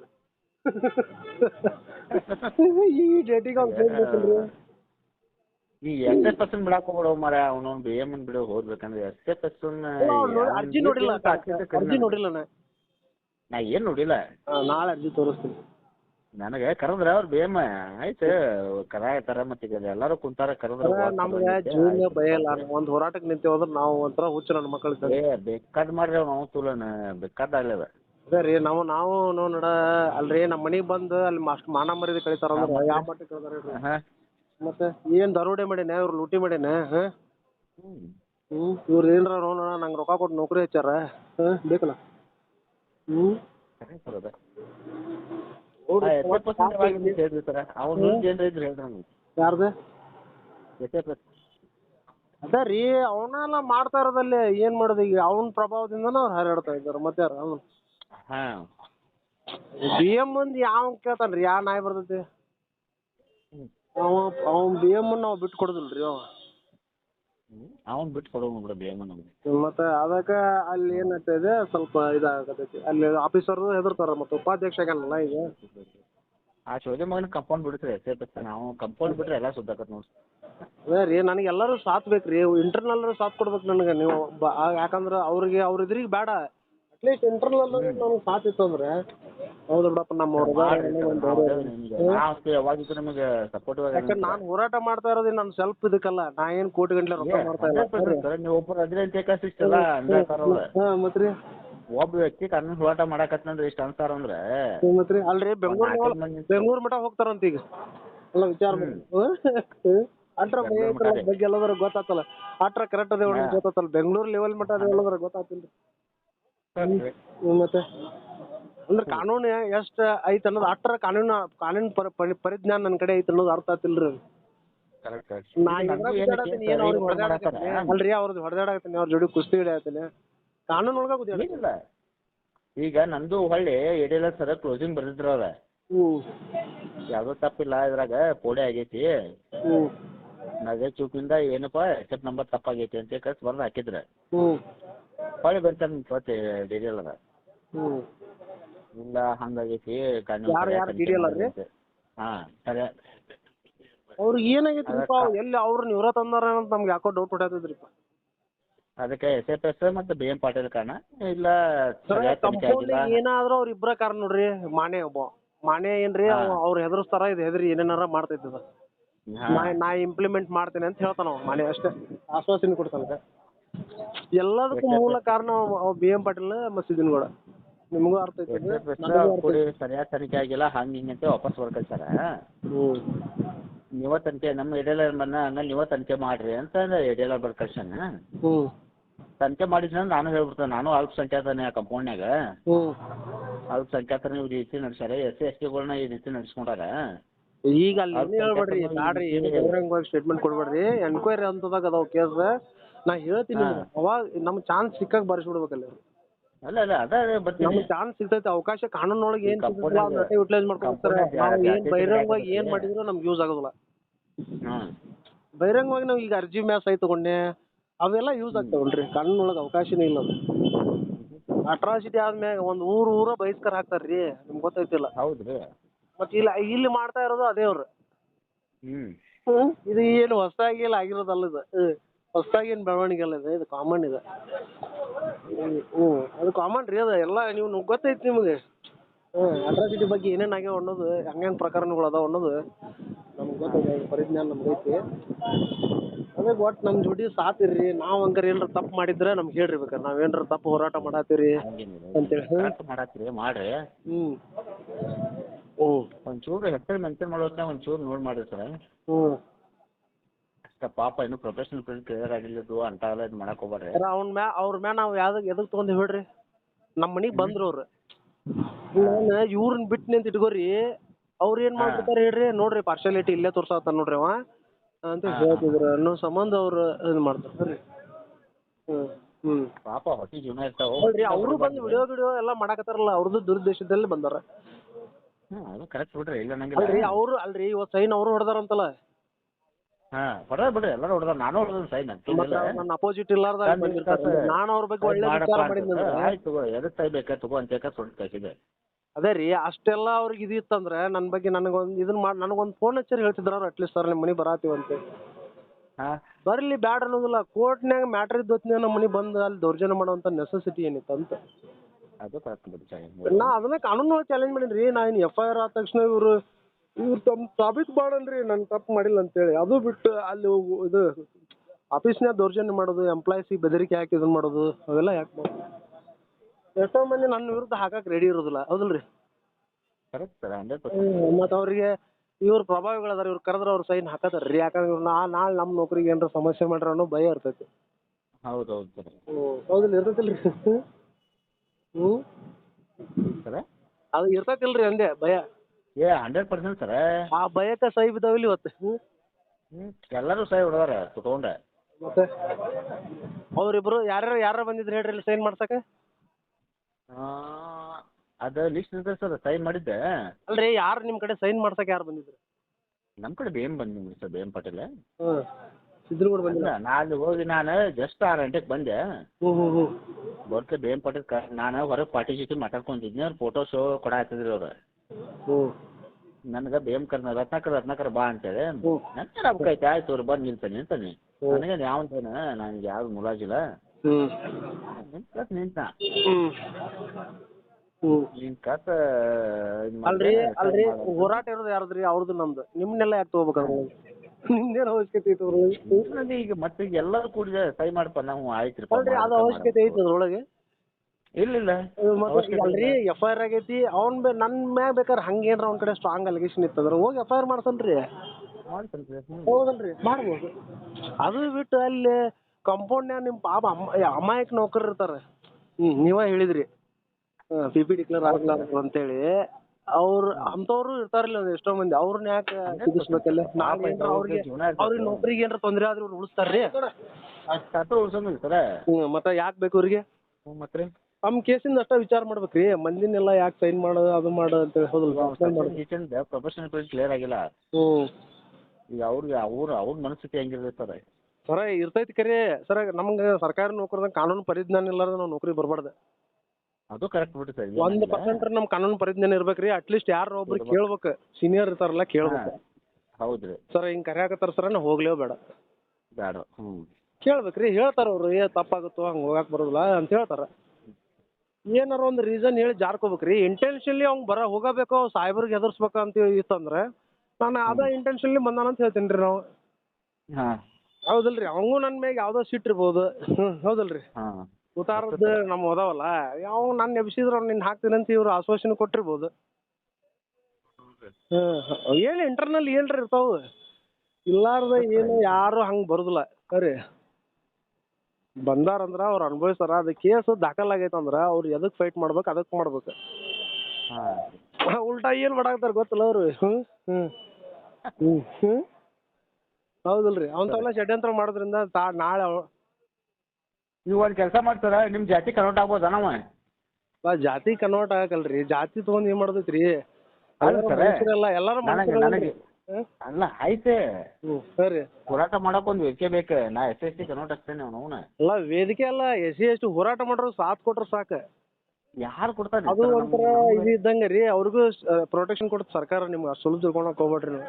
ಈ ಡೇಟಿಗೆ ಅವ್ನು ಸಹಿ ಬೇಕಲ್ರಿ ಈ ಎಸ್ ಎಫ್ ಎಸ್ ಬಿಡಾಕ್ ಹೋಗ್ಬಿಡೋ ಮರ ಅವನು ಬಿ ಎಂ ಎನ್ ಬಿಡೋ ಹೋಗ್ಬೇಕಂದ್ರೆ ಎಸ್ ಎಫ್ ಎಸ್ ಅರ್ಜಿ ನೋಡಿಲ್ಲ ಅರ್ಜಿ ನೋಡಿಲ್ಲ ನಾ ಏನ್ ನೋಡಿಲ್ಲ? ನಾಳೆ ಅರ್ಜಿ ತೋರಿಸ್ತೀನಿ. ನನಗೆ ಕರೆದ್ರ ಅವ್ರು ಬೇಮ ಆಯ್ತು ಕರಾಯತ್ತಾರ ಮತ್ತೆ ಈಗ ಎಲ್ಲಾರು ಕುಂತಾರ ಕರೆದ್ರ ನಮ್ಗೆ ಜೀವನ ಭಯಲ್ಲ ಒಂದ್ ಹೋರಾಟಕ್ಕೆ ನಿಂತೇವ್ ಅಂದ್ರೆ ನಾವು ಒಂಥರ ಹುಚ್ಚು ನನ್ನ ಬೇಕಾದ್ ಮಾಡ್ರಿ ಅವ್ನು ಅವ್ನು ತುಲನ ಬೇಕಾದ ಆಗ್ಲದ. ಅದೇ ರೀ ನಾವು ನಾವು ನೋಡ ಅಲ್ರಿ ನಮ್ಮ ಮನಿಗ್ ಬಂದು ಅಲ್ಲಿ ಮಾನ ಮರ್ಯಾದೆ ಕಳಿತಾರ ಅಂದ್ರ ಯಾವ ಮಟ್ಟಕ್ಕೆ ಮತ್ತೆ ಏನ್ ದರೋಡೆ ಮಾಡೇನ ಇವ್ರು ಲೂಟಿ ಮಾಡೇನ ಹಾ? ಹ್ಮ್. ಇವ್ರ ಏನ್ರ ನೋಡೋಣ ನಂಗೆ ರೊಕ್ಕ ಕೊಟ್ಟು ನೌಕರಿ ಹಚ್ಚಾರ ಹಾ? ಬೇಕಲ್ಲ? ಹ್ಮ್. ಯಾರ್ದು? ಅದೇ ರೀ ಅವನೆಲ್ಲ ಮಾಡ್ತಾ ಇರೋದಲ್ಲಿ ಏನ್ ಮಾಡೋದು ಈಗ? ಅವನ ಪ್ರಭಾವದಿಂದನ ಅವ್ರು ಹರಡ್ತಾ ಇದ್ದಾರೆ ಮತ್ತೆ ಯಾರು? ಅವನು ಹಾ. ಬಿ ಎಂ ಮಂದಿ ಯಾವ ಕೇಳ್ತಾನ್ರಿ ಯಾವ ನಾಯಿ ಬರ್ತೈತಿ? ಅವ ಅವ್ನ್ ಬಿ ಎಂ ನಾವು ಬಿಟ್ಟು ಕೊಡುದಿಲ್ರಿ ಅವ. ಅವ್ನು ಬಿಟ್ಟು ಕೊಡೋನು ಬಿಡ ಬಿ ಎಂ ನಮ್ಗೆ ಮತ್ತೆ ಅದಕ್ಕೆ ಅಲ್ಲಿ ಏನಾಗ್ತದೆ ಸ್ವಲ್ಪ ಇದಾಗತೈತಿ. ಅಲ್ಲಿ ಆಫೀಸರ್ ಹೆದರ್ತಾರ ಮತ್ತೆ ಉಪಾಧ್ಯಕ್ಷ ಆಗ್ಯಾನಲ್ಲ ಈಗ. ಆ ಶೋಧೆ ಮಗನ ಕಂಪೌಂಡ್ ಬಿಡ್ತಾರೆ ಎಷ್ಟೇ ನಾವು ಕಂಪೌಂಡ್ ಬಿಟ್ರೆ ಎಲ್ಲ ಸುದ್ದಾಕತ್ ನೋಡಿ. ಅದೇ ರೀ ನನಗೆ ಎಲ್ಲರೂ ಸಾಥ್ ಬೇಕ್ರಿ. ಇಂಟರ್ನಲ್ ಸಾಥ್ ಕೊಡ್ಬೇಕು ನನಗೆ ನೀವು. ಬ- ಯಾಕಂದ್ರೆ ಅವ್ರಿಗೆ ಅವ್ರ ಇದ್ರಿಗೆ ಬೇಡ. ಅಟ್ಲೀಸ್ಟ್ ಇಂಟರ್ನಲ್ ನಮ್ಗೆ ಸಾಥ್ ಇತ್ತು ಅಂದ್ರೆ. ಹೌದು ಬಿಡಪ್ಪ ನಮ್ಮ ಯಾವಾಗಿದ್ರು ನಿಮಗೆ? ಸಪೋರ್ಟಿವ್ ಯಾಕಂದ್ರೆ ನಾನು ಹೋರಾಟ ಮಾಡ್ತಾ ಇರೋದು ನನ್ನ ಸ್ವಲ್ಪ ಇದಕ್ಕಲ್ಲ. ನಾ ಏನ್ ಕೋಟಿ ಗಂಟ್ಲೆ ರೊಕ್ಕ ಮಾಡ್ತಾ ಇಲ್ಲ. ನೀವು ಒಬ್ಬರು ಇಷ್ಟಲ್ಲ ಮತ್ರಿ ಒಬ್ಬ ವ್ಯಕ್ತಿ ಕಾನೂನು ಹೋರಾಟ ಮಾಡಕತ್ತಂದ್ರೆ ಇಷ್ಟ ಅಂತಾರ ಅಂದ್ರೆ. ಮತ್ರಿ ಅಲ್ರಿ ಬೆಂಗಳೂರು ಬೆಂಗಳೂರು ಮಠ ಹೋಗ್ತಾರಂತ ಈಗ. ಅಲ್ಲ ವಿಚಾರ? ಅಟ್ರ ಬಗ್ಗೆ ಎಲ್ಲದ್ರ ಗೊತ್ತಾತಲ್ಲ. ಅಟ್ರ ಕರೆಕ್ಟ್ ಅದೇ ಗೊತ್ತಾತಲ್ಲ. ಬೆಂಗಳೂರು ಲೆವೆಲ್ ಮಟ್ಟ ಅದೇ ಎಲ್ಲದ್ರ ಗೊತ್ತಾತಿಲ್ರಿ. ಮತ್ತೆ? ಅಂದ್ರೆ ಕಾನೂನು ಎಷ್ಟ್ ಐತ್ ಅನ್ನೋದು ಅಷ್ಟರ ಕಾನೂನು ಕಾನೂನು ಪರಿ- ಪರಿಜ್ಞಾನ ನನ್ನ ಕಡೆ ಐತ್ ಅನ್ನೋದು ಅರ್ಥ ಆತಿಲ್ರಿ ನಾ? ಅಲ್ರಿ ಅವ್ರದ್ದು ಹೊಡೆದಾಡಕತ್ತೀನಿ ಅವ್ರ ಜೋಡಿ ಕುಸ್ತಿ ಹಿಡಿಯತ್ತೀನಿ ಕಾನೂನು ಒಳಗ ಈಗ ನಂದು ಹೊಳ್ಳಿ ಎಡಿಲ್ಲ ಸರ ಕ್ಲೋಸಿಂಗ್ ಬರ್ದಿದ್ರ ಅವ್ರ. ಯಾವ್ದೋ ತಪ್ಪಿಲ್ಲ ಇದ್ರಾಗ ಪೋಡೆ ಆಗೈತಿ. ಹ್ಮ್. ಚೂಪಿಂದ ಚೂಕಿಂದ ಏನಪ್ಪ ಎಕ್ಸೆಪ್ಟ್ ನಂಬರ್ ತಪ್ಪಾಗೈತಿ ಅಂತ ಕಳ್ಸಿ ಬರ್ದು ಹಾಕಿದ್ರ. ಬರ್ತಾನೆ ಮತ್ತೆ ಡಿಡಿಎಲ್ ಅದ ಇಲ್ಲ ಹಂಗಾಗೈತಿ ಕಣ್ಣು ಯಾರು- ಯಾರು DDL ಅವ್ರಿ? ಹಾ ಸರಿ. ಅವ್ರಿಗೆ ಏನಾಗೈತ್ರಿಪ್ಪ ಎಲ್ಲಿ ಅವ್ರು ನಿವೃತ್ತ ತಂದಾರ ಅಂತ ನಮ್ಗೆ ಯಾಕೋ ಡೌಟ್ ಹೊಡ್ಯಾತದ್ರಿಪ್ಪ ಅದಕ್ಕೆ ಎಸ್ ಎಫ್ ಎಸ್ ಮತ್ತು ಬಿ ಎಂ ಪಾಟೀಲ್ ಕಾರಣ. ಇಲ್ಲ ಸರಿಯಾದ ತನಿಖೆ ಆಗಿಲ್ಲ. ಏನಾದ್ರೂ ಅವ್ರ ಇಬ್ರ ಕಾರಣ ನೋಡ್ರಿ ಮಾನೆ ಒಬ್ಬ. ಮಾನೆ ಏನ್ರಿ ಅವ್ರ ಅವ್ರು ಹೆದರ್ಸ್ತಾರ ಇದು ಹೆದರಿ ಏನೇನಾರ ಮಾಡ್ತೈತಿ ಅದು. ಹಾ. ನಾ ನಾ ಇಂಪ್ಲಿಮೆಂಟ್ ಮಾಡ್ತೇನೆ ಅಂತ ಹೇಳ್ತಾನ ಅವ ಮಾನೆ ಅಷ್ಟೇ. ಆಶ್ವಾಸನೆ ಕೊಡ್ತಾನ. ಎಲ್ಲದಕ್ಕೂ ಮೂಲ ಕಾರಣ ಬಿ ಎಂ ಪಾಟೀಲ್ ಕೂಡ ನಿಮಗೂ ಅರ್ಥ ಐತಿ ಸರಿಯಾದ ತನಿಖೆ ಆಗಿಲ್ಲ ಹಂಗೆ ಹಿಂಗೆ ಅಂತ ವಾಪಸ್ ಬರ್ಕಳ್ಸಾರ ಹ್ಮ್. ನೀವ ತನಿಖೆ ನಮ್ಮ ಎಡೆಲರ್ ಮನ್ನ ನೀವ ತನಿಖೆ ಮಾಡ್ರಿ ಅಂತ ಎಡೆಲರ್ ಬರ್ಕಳ್ಸನ ಹ್ಮ್. ತನಿಖೆ ಮಾಡಿದ್ರೆ ನಾನು ಹೇಳ್ಬಿಡ್ತೇನೆ ನಾನು ಅಲ್ಪಸಂಖ್ಯಾತನೇ ಆ ಹ್ಮ್. ಅಲ್ಪಸಂಖ್ಯಾತರು ಈ ರೀತಿ ನಡ್ಸ್ಯಾರ ಎಸ್ ಸಿ ಎಸ್ ಟಿಗಳನ್ನ ಈ ರೀತಿ ನಡೆಸ್ಕೊಂಡಾರ. ಈಗ ಅಲ್ಲಿ ಹೇಳ್ಬೇಡ್ರಿ ಸ್ಟೇಟ್ಮೆಂಟ್ ಕೊಡ್ಬೇಡ್ರಿ. ಎನ್ಕ್ವೈರಿ ಅಂತದಾಗ ಅದಾವ ಕೇಸ್. ನಾ ಹೇಳ್ತೀನಿ ನಿಮ್ಗೆ. ಅವಾಗ ನಮ್ ಚಾನ್ಸ್ ಸಿಕ್ಕಾಗ ಬರ್ಸ್ಬಿಡ್ಬೇಕಲ್ಲಿ. ಅಲ್ಲ ಅಲ್ಲ ಅದೇ ನಮ್ಗೆ ಚಾನ್ಸ್ ಸಿಗ್ತೈತೆ ಅವಕಾಶ ಕಾನೂನೊಳಗೆ ಏನ್ ಸಿಗ್ತೈತಲ್ಲ ಅದನ್ನ ಯುಟಿಲೈಸ್ ನಾವು ಏನ್ ಬಹಿರಂಗವಾಗಿ ಏನ್ ಮಾಡಿದ್ರು ನಮ್ಗೆ ಯೂಸ್ ಆಗೋದಿಲ್ಲ. ಬಹಿರಂಗವಾಗಿ ನಾವು ಈಗ ಅರ್ಜಿ ಮ್ಯಾಸ್ ಆಯ್ತು ತಗೊಂಡೆ ಅವೆಲ್ಲ ಯೂಸ್ ಆಗ್ತಾವಲ್ರಿ ಕಾನೂನೊಳಗೆ ಅವಕಾಶನೇ ಇಲ್ಲ ಅದು. ಅಟ್ರಾಸಿಟಿ ಆದ್ಮ್ಯಾಗ ಒಂದ್ ಊರ್ ಊರ ಬಹಿಷ್ಕಾರ ಹಾಕ್ತಾರ್ರಿ ನಿಮ್ಗೆ ಗೊತ್ತೈತಿಲ್ಲ. ಹೌದ್ರಿ. ಮತ್ತೆ ಇಲ್ಲ ಇಲ್ಲಿ ಮಾಡ್ತಾ ಇರೋದು ಅದೇ ಅವ್ರು. ಹ್ಮ್. ಇದು ಏನು ಹೊಸದಾಗಿ ಎಲ್ಲ ಆಗಿರೋದಲ್ಲ ಇದು. ಹೊಸದಾಗಿ ಏನ್ ಬೆಳವಣಿಗೆ ಅಲ್ಲ ಇದು? ಇದು ಕಾಮನ್ ಇದೆ. ಹ್ಮ್ ಅದು ಕಾಮನ್ ರೀ ಅದ. ಎಲ್ಲ ನೀವು ಗೊತ್ತೈತಿ ನಿಮಗೆ. ಹ್ಮ್ ಅಟ್ರಾಸಿಟಿ ಬಗ್ಗೆ ಏನೇನ್ ಆಗ್ಯಾವ ಅನ್ನೋದು ಹಂಗೇನ್ ಪ್ರಕರಣಗಳು ಅದಾವ ಅನ್ನೋದು ನಮ್ಗೆ ಗೊತ್ತೈತೆ ಪರಿಜ್ಞಾನ ನಮ್ಗೆ ಐತಿ. ಅದೇ ಒಟ್ಟು ನಮ್ಮ ಜೋಡಿ ಸಾತ್ ಇರ್ರಿ. ನಾವು ಹಂಗಾರೆ ಏನಾರ ತಪ್ಪು ಮಾಡಿದ್ರೆ ನಮ್ಗೆ ಹೇಳ್ರಿ ಬೇಕಾರೆ ನಾವ್ ಏನಾರ ತಪ್ಪು ಹೋರಾಟ ಮಾಡತ್ತೀರಿ ಅಂತ ಅಂತೇಳಿ. ಕರೆಕ್ಟ್ ಮಾಡ್ರಿ. ಹ್ಮ್. ಹ್ಮ್ ಒಂಚೂರು ಹೆಸರು ಮೆನ್ಷನ್ ಮಾಡೋದ್ನ ಒಂಚೂರು ನೋಡಿ ಮಾಡ್ರಿ ಸರ್. ಹ್ಮ್. ಪಾಪ ಇನ್ನು ಪ್ರೊಫೆಷನಲ್ ಕ್ಲಿಯರ್ ಆಗಿಲ್ಲದು ಅಂತ ಎಲ್ಲ ಇದು ಮಾಡಕ್ ಹೋಗ್ಬೇಡ್ರಿ ಸರ್ ಅವ್ನ ಮ್ಯಾ ಅವ್ರ ಮ್ಯಾ ನಾವು ಯಾವ್ದಾಗ ಎದಕ್ ತಗೊಂಡ್ ಹೇಳ್ರಿ? ನಮ್ಮ ಮನಿಗ್ ಬಂದ್ರು ಅವ್ರು. ನಾನು ಇವ್ರನ್ನ ಬಿಟ್ಟು ನಿಂತ ಇಟ್ಕೋರಿ. ಅವ್ರ ಏನ್ ಮಾಡ್ಬಿಡ್ತಾರೆ ಹೇಳ್ರಿ? ನೋಡ್ರಿ ಪಾರ್ಶಾಲಿಟಿ ಇಲ್ಲೇ ತೋರ್ಸಾತ ನೋಡ್ರಿ ಅವ. ಅಂತ ಹೇಳ್ತಿದ್ರು. ಅನ್ನೋ ಸಂಬಂಧ ಅವ್ರು ಇದ್ ಮಾಡ್ತಾರೆ. ಬರ್ರಿ ಹ್ಮ್ ಹ್ಮ್. ಪಾಪ ಹೊಟ್ಟಿ ಜೀವನ ಇರ್ತಾವ. ನೋಡ್ರಿ ಅವರು ಬಂದು ವಿಡಿಯೋ ವಿಡಿಯೋ ಎಲ್ಲಾ ಮಾಡಕತ್ತಾರಲ್ಲ ಅವ್ರದ್ದು ದುರ್ದೇಶದಲ್ಲಿ ಬಂದಾರ. ಅದು ಕರೆಕ್ಟ್ ಬಿಡ್ರಿ ಇಲ್ಲ ನಂಗೆ ಅಲ್ರಿ ಅವ್ರು ಅಲ್ರಿ ಇವತ್ತು ಸೈನ್ ಅವ್ರು ಹೊಡೆದಾರಂತಲ್ಲ. ಹಾ ಬಿಡ್ರಿ ಎಲ್ಲರೂ ಹೊಡೆದ ನಾನು ಹೊಡೆದ ಸೈ ನನ್ನ ಅಪೋಸಿಟ್ ಇಲ್ಲಾರ್ದ ನಾನು ಅವ್ರ ಬಗ್ಗೆ ಒಳ್ಳೆ ವಿಚಾರ ಮಾಡಿದ್ನಲ್ಲ ಆಯ್ತು ತಗೋ ಎದಕ್ ಸೈ ಬೇಕಾ ತಗೋ ಅಂತ ಯಾಕೆ ಅದೇ ರೀ ಅಷ್ಟೆಲ್ಲ ಅವ್ರಿಗೆ ಇದು ಇತ್ತಂದ್ರೆ ನನ್ನ ಬಗ್ಗೆ ನನಗೊಂದು ಇದನ್ನ ಮಾಡಿ ನನಗೊಂದು ಫೋನ್ ಹಚ್ಚಿ ಹೇಳ್ತಿದ್ರು ಅವ್ರು ಅಟ್ಲೀಸ್ಟ್ ಸರ್ ನಿಮ್ಮ ಮನೆ ಬರಾತೀವಂತೆ ಬರ್ಲಿ ಬ್ಯಾಡ ಅನ್ನೋದಿಲ್ಲ. ಕೋರ್ಟ್ನ್ಯಾಗ ಮ್ಯಾಟ್ರ್ ಇದ್ದೊತ್ತಿನ ನಮ್ಮ ಮನಿ ಬಂದು ಅಲ್ಲಿ ದೌರ್ಜನ್ಯ ಮಾಡುವಂತ ನೆಸೆಸಿಟಿ ಏನಿತ್ತು ಅಂತ. ನಾ ಅದನ್ನ ಕಾನೂನು ಚಾಲೆಂಜ್ ಮಾಡಿದ್ರಿ ರೀ ನಾ ಇನ್ ಎಫ್ ಐ ಆರ್ ಆದ ತಕ್ಷಣ ಇವರು ಇವ್ರು ತಮ್ಮ ಸಾಬೀತ್ ಮಾಡನ್ರಿ ನಾನು ತಪ್ಪು ಮಾಡಿಲ್ಲ ಅಂತೇಳಿ. ಅದು ಬಿಟ್ಟು ಅಲ್ಲಿ ಹೋಗು ಇದು ಆಫೀಸ್ನ್ಯಾಗ ದೌರ್ಜನ್ಯ ಮಾಡೋದು ಎಂಪ್ಲಾಯ್ಸಿಗೆ ಬೆದರಿಕೆ ಹಾಕಿ ಇದನ್ನ ಮಾಡೋದು ಅವೆಲ್ಲ ಯಾಕೆ ಮಾಡೋದು ಎಷ್ಟೋ ಮಂದಿ ನನ್ನ ವಿರುದ್ಧ ಹಾಕಕ್ ರೆಡಿ ಇರೋದಿಲ್ಲ ಹೌದಲ್ರಿ? ಕರೆಕ್ಟ್ ಸರ್ ಹಂಡ್ರೆಡ್ ಪರ್ಸೆಂಟ್ ಮತ್ತು ಅವ್ರಿಗೆ ಇವ್ರ ಪ್ರಭಾವಿಗಳದಾರ ಇವ್ರು ಕರೆದ್ರೆ ಅವ್ರ ಸೈನ್ ಹಾಕತಾರ ರೀ. ಯಾಕಂದ್ರೆ ಇವ್ರು ನಾ ನಾಳೆ ನಮ್ಮ ನೌಕರಿಗೆ ಏನಾರ ಸಮಸ್ಯೆ ಮಾಡ್ರ ಅನ್ನೋ ಭಯ ಇರ್ತೈತಿ. ಹೌದು ಹೌದು ಸರ್ ಹೌದಿಲ್ಲ ಇರ್ತೈತಿಲ್ರಿ? ಹ್ಮ್. ಸರ್ ಅದು ಇರ್ತೈತಿಲ್ರಿ ಅಂದೆ ಭಯ. ಏ ಹಂಡ್ರೆಡ್ ಪರ್ಸೆಂಟ್ ಸರ್. ಆ ಭಯಕ್ಕ ಸೈ ಬಿದ್ದಾವಿಲ್ಲ ಇವತ್ತು. ಎಲ್ಲರೂ ಸೈ ಹೊಡೆದಾರ ತಗೊಂಡೆ ಮತ್ತೆ? ಅವ್ರಿಬ್ರು ಯಾರ್ಯಾರು ಯಾರು ಬಂದಿದ್ರು ಹೇಳ್ರಿ ಇಲ್ಲಿ ಸೈನ್ ಮಾಡ್ಸಕ್ಕೆ? ಅದ ಲಿಸ್ಟ್ ಇದೆ ಸರ್ ಸೈನ್ ಮಾಡಿದ್ದೆ. ಅಲ್ರಿ ಯಾರು ನಿಮ್ಮ ಕಡೆ ಸೈನ್ ಮಾಡ್ಸಕ್ಕೆ ಯಾರು ಬಂದಿದ್ರು? ನಮ್ಮ ಕಡೆ ಬೇಮ್ ಬಂದ್ ಬಂದಿನಿ ಸರ್ ಬೇಮ್ ಪಾಟೀಲ್. ಹ್ಞೂ ಕೂಡ ಬಂದಿಲ್ಲ. ನಾನು ಹೋಗಿ ನಾನು ಜಸ್ಟ್ ಆರು ಗಂಟೆಗೆ ಬಂದೆ. ಬರ್ತೆ ಬೇಮ್ ಪಾಟೀಲ್ ನಾನು ಹೊರಗೆ ಪಾರ್ಟಿ ಜೊತೆ ಮಾತಾಡ್ಕೊಂಡಿದ್ನಿ ಅವ್ರು ಫೋಟೋ ಶೋ ಕೊಡಾತಿದ್ರು ಅವ್ರು. ಹ್ಞೂ. ನನಗೆ ಬಿ ಕರ್ನ ರತ್ನಾಕರ್ ರತ್ನಾಕರ್ ಬಾ ಅಂತೇಳಿ. ನಂತರ ಆಗ್ಬೇಕಾಯ್ತು ಆಯ್ತು ಅವ್ರು ಬಂದು ನಿಲ್ತಾನೆ ನಿಲ್ತಾನೆ ನನಗೆ ಯಾವಂತಾನೆ ನನಗೆ ಯಾವ್ದು ಮುಲಾಜಿಲ್ಲ ನಿಂತ. ನಿಂತ ನಿನ್ ಕತ್ ಅಲ್ರಿ ಅಲ್ರಿ ಹೋರಾಟ ಇರೋದು ಯಾರದ್ರಿ ಅವ್ರದ್ದು ನಮ್ದು. ನಿಮ್ನೆಲ್ಲ ಯಾಕೆ ತಗೋಬೇಕಂದ್ರೆ ನಿಮ್ದೇನು ಅವಶ್ಯಕತೆ ಐತೆ ಅದ್ರೊಳಗೆ ಈಗ ಮತ್ತೆ ಎಲ್ಲರೂ ಕೂಡಿದ ಸೈ ಮಾಡಪ್ಪ ನಾವು ಆಯ್ತು ಅಲ್ರಿ ಅದು ಅವಶ್ಯಕತೆ ಐತಿ ಅದ್ರೊಳಗೆ? ಇಲ್ಲ ಇಲ್ಲ. ಅಲ್ರಿ ಎಫ್ ಐ ಆರ್ ಆಗೈತಿ. ಅವ್ನ್ ಬೇ ನನ್ ಮ್ಯಾಗ ಬೇಕಾದ್ರೆ ಹಂಗೇನ್ರ ಅವ್ನ ಕಡೆ ಸ್ಟ್ರಾಂಗ್ ಅಲಿಗೇಷನ್ ಇತ್ತಂದ್ರ ಹೋಗಿ ಎಫ್ ಐ ಆರ್ ಮಾಡ್ಸನ್ರಿ. ಹೌದಲ್ರಿ ಮಾಡ್ಬೋದು. ಅದು ಬಿಟ್ಟು ಅಲ್ಲಿ ಕಂಪೌಂಡ್ನ್ಯಾಗ ನಿಮ್ಮ ಪಾಪ ಅಮಾಯಕ್ ಅಮಾಯಕ ಇರ್ತಾರ. ಇರ್ತಾರೆ ನೀವ ಹೇಳಿದ್ರಿ. ಪಿ ಪಿ ಡಿಕ್ಲೇರ್ ಆಗ್ಲಾರ್ದು ಅಂತೇಳಿ. ಅವ್ರ ಅಂಥವ್ರು ಇರ್ತಾರಲ್ಲ ಎಷ್ಟೋ ಮಂದಿ. ಅವ್ರನ್ನ ಯಾಕೆ ಸಿಗಿಸ್ಬೇಕಲ್ಲ ಏನ್ರ ಅವ್ರಿಗೆ ಅವ್ರಿಗೆ ನೌಕರಿಗೆ ಏನ್ರ ತೊಂದ್ರೆ ಆದ್ರೆ ಇವ್ರು ಉಳಿಸ್ತಾರ್ರಿ. ಉಳ್ಸಂಗಿಲ್ಲ ಸರ ಮತ್ತೆ ಯಾಕೆ ಬೇಕು ಅವ್ರಿಗೆ? ಮತ್ತೆ ನಮ್ಮ ಕೇಸಿಂದ ಅಷ್ಟ ವಿಚಾರ ಮಾಡ್ಬೇಕ್ರಿ. ಮಂದಿನೆಲ್ಲ ಯಾಕೆ ಸೈನ್ ಮಾಡೋದು ಅದು ಮಾಡು ಅಂತ ಹೌದಲ್ಲ ಪ್ರೊಫೆಷನಲ್ ಫೀಲ್ಡ್ ಕ್ಲಿಯರ್ ಆಗಿಲ್ಲ. ಹ್ಞೂ ಈಗ ಅವ್ರಿಗೆ ಅವ್ರ ಅವ್ರ ಮನಸ್ಥಿತಿ ಹೆಂಗಿರ್ತಾರೆ ಸರ್? ಸರ ಇರ್ತೈತಿ ಕರೆ. ಸರ ನಮ್ಗೆ ಸರ್ಕಾರಿ ನೌಕರದಾಗ ಕಾನೂನು ಪರಿಜ್ಞಾನ ಇಲ್ಲಾರ್ದ ನಾವು ನೌಕರಿ ಬರ್ಬಾರ್ದ. ಅದು ಕರೆಕ್ಟ್ ಬಿಟ್ಟು ಸರ್ ಒಂದ್ ಪರ್ಸೆಂಟ್ ನಮ್ ಕಾನೂನು ಪರಿಜ್ಞಾನ ಇರ್ಬೇಕ್ರಿ. ಅಟ್ಲೀಸ್ಟ್ ಯಾರು ಒಬ್ರು ಕೇಳ್ಬೇಕು. ಸೀನಿಯರ್ ಇರ್ತಾರಲ್ಲ ಕೇಳ್ಬೇಕು. ಹೌದ್ರಿ. ಸರ್ ಹಿಂಗ್ ಕರೆ ಸರ ನಾ ಹೋಗ್ಲೇವ್ ಬೇಡ. ಬೇಡ ಹ್ಮ್. ಕೇಳ್ಬೇಕ್ರಿ. ಹೇಳ್ತಾರ ಅವ್ರು ಏ ತಪ್ಪಾಗುತ್ತೋ ಹಂಗ್ ಹೋಗಾಕ್ ಬರೋದಿಲ್ಲ ಅಂತ ಹೇಳ್ತಾರ. ಏನಾರ ಒಂದು ರೀಸನ್ ಹೇಳಿ ಜಾರ್ಕೋಬೇಕ್ರಿ. ಇಂಟೆನ್ಷನ್ಲಿ ಅವ್ನ್ ಬರ ಹೋಗಬೇಕು ಸಾಹೇಬ್ರಿಗೆ ಎದುರ್ಸ್ಬೇಕು ಅಂತ ಇತ್ತಂದ್ರೆ ನಾನು ಅದ ಇಂಟೆನ್ಷನ್ಲಿ ಬಂದಾನ ಅಂತ ಹೇಳ್ತೀನಿ ರೀ ನಾವು. ಹಾಂ. ಹೌದಲ್ರಿ. ಅವಂಗೂ ನನ್ನ ಮ್ಯಾಗ ಯಾವ್ದೋ ಸಿಟ್ ಇರ್ಬೋದು. ಹ್ಮ್ ಹೌದಲ್ರಿ. ಹಾಂ. ಉತ್ತಾರದ್ದು ನಮ್ಮ ಓದಾವಲ್ಲ ಯಾವ ನನ್ನ ಎಬ್ಸಿದ್ರ ಅವ್ನು ನಿನ್ನ ಹಾಕ್ತೀನಿ ಅಂತ ಇವ್ರು ಆಶ್ವಾಸನೆ ಕೊಟ್ಟಿರ್ಬೋದು. ಏನು ಇಂಟರ್ನಲ್ ಏನ್ರಿ ಇರ್ತಾವ. ಇಲ್ಲಾರ್ದ ಏನು ಯಾರು ಹಂಗೆ ಬರುದಿಲ್ಲ. ಸರಿ. ಬಂದಾರಂದ್ರ ಅವ್ರು ಅನುಭವಿಸ್ತಾರ. ಅದು ಕೇಸ್ ದಾಖಲಾಗೈತಂದ್ರ ಅವ್ರು ಎದಕ್ ಫೈಟ್ ಮಾಡ್ಬೇಕು ಅದಕ್ಕೆ ಮಾಡ್ಬೇಕು. ಉಲ್ಟಾ ಏನ್ ಮಾಡಾಕತ್ತಾರ ಗೊತ್ತಲ್ಲ ಅವ್ರು? ಹ್ಮ್ ಹ್ಮ್. ಹ್ಞೂ ಹೌದಲ್ರಿ. ಅವಂತೆಲ್ಲ ಷಡ್ಯಂತ್ರ ಮಾಡೋದ್ರಿಂದ ತಾ ನಾಳೆ ಅವ ನೀವು ಒಂದ್ ಕೆಲಸ ಮಾಡ್ತಾರ ನಿಮ್ ಜಾತಿ ಕನ್ವರ್ಟ್ ಆಗ್ಬೋದ ನಾವು? ಬಾ ಜಾತಿ ಕನ್ವರ್ಟ್ ಆಗಕಲ್ರಿ. ಜಾತಿ ತಗೊಂಡ್ ಏನ್ ಮಾಡ್ತೈತ್ರಿ? ಅಲ್ಲ ಸರ. ಮನುಷ್ಯರೆಲ್ಲ ಎಲ್ಲಾರು ನನಗೆ ನನಗೆ ಅಲ್ಲ ಐತೆ ಸರಿ. ಹೋರಾಟ ಮಾಡಕ್ ಒಂದ್ ವೇದಿಕೆ ಬೇಕ. ನಾ ಎಸ್ ಎಸ್ ಟಿ ಕನ್ವರ್ಟ್ ಆಗ್ತೇನೆ ಅವನು ಅಲ್ಲ ವೇದಿಕೆ ಅಲ್ಲ ಎಸ್ ಸಿ ಎಸ್ ಟಿ ಹೋರಾಟ ಮಾಡ್ರು ಸಾಥ್ ಕೊಟ್ರು ಸಾಕ. ಯಾರು ಕೊಡ್ತಾರೆ? ಅದು ಒಂಥರ ಇದು ಇದ್ದಂಗ ರೀ ಅವ್ರಿಗೂ ಪ್ರೊಟೆಕ್ಷನ್ ಕೊಡುತ್ತೆ ಸರ್ಕಾರ ನಿಮ್ಗೆ ಅಷ್ಟು ಸುಲಭ ತಿಳ್ಕೊಳಕ್ ಹೋಗ್ಬೇಡ್ರಿ ನೀವು.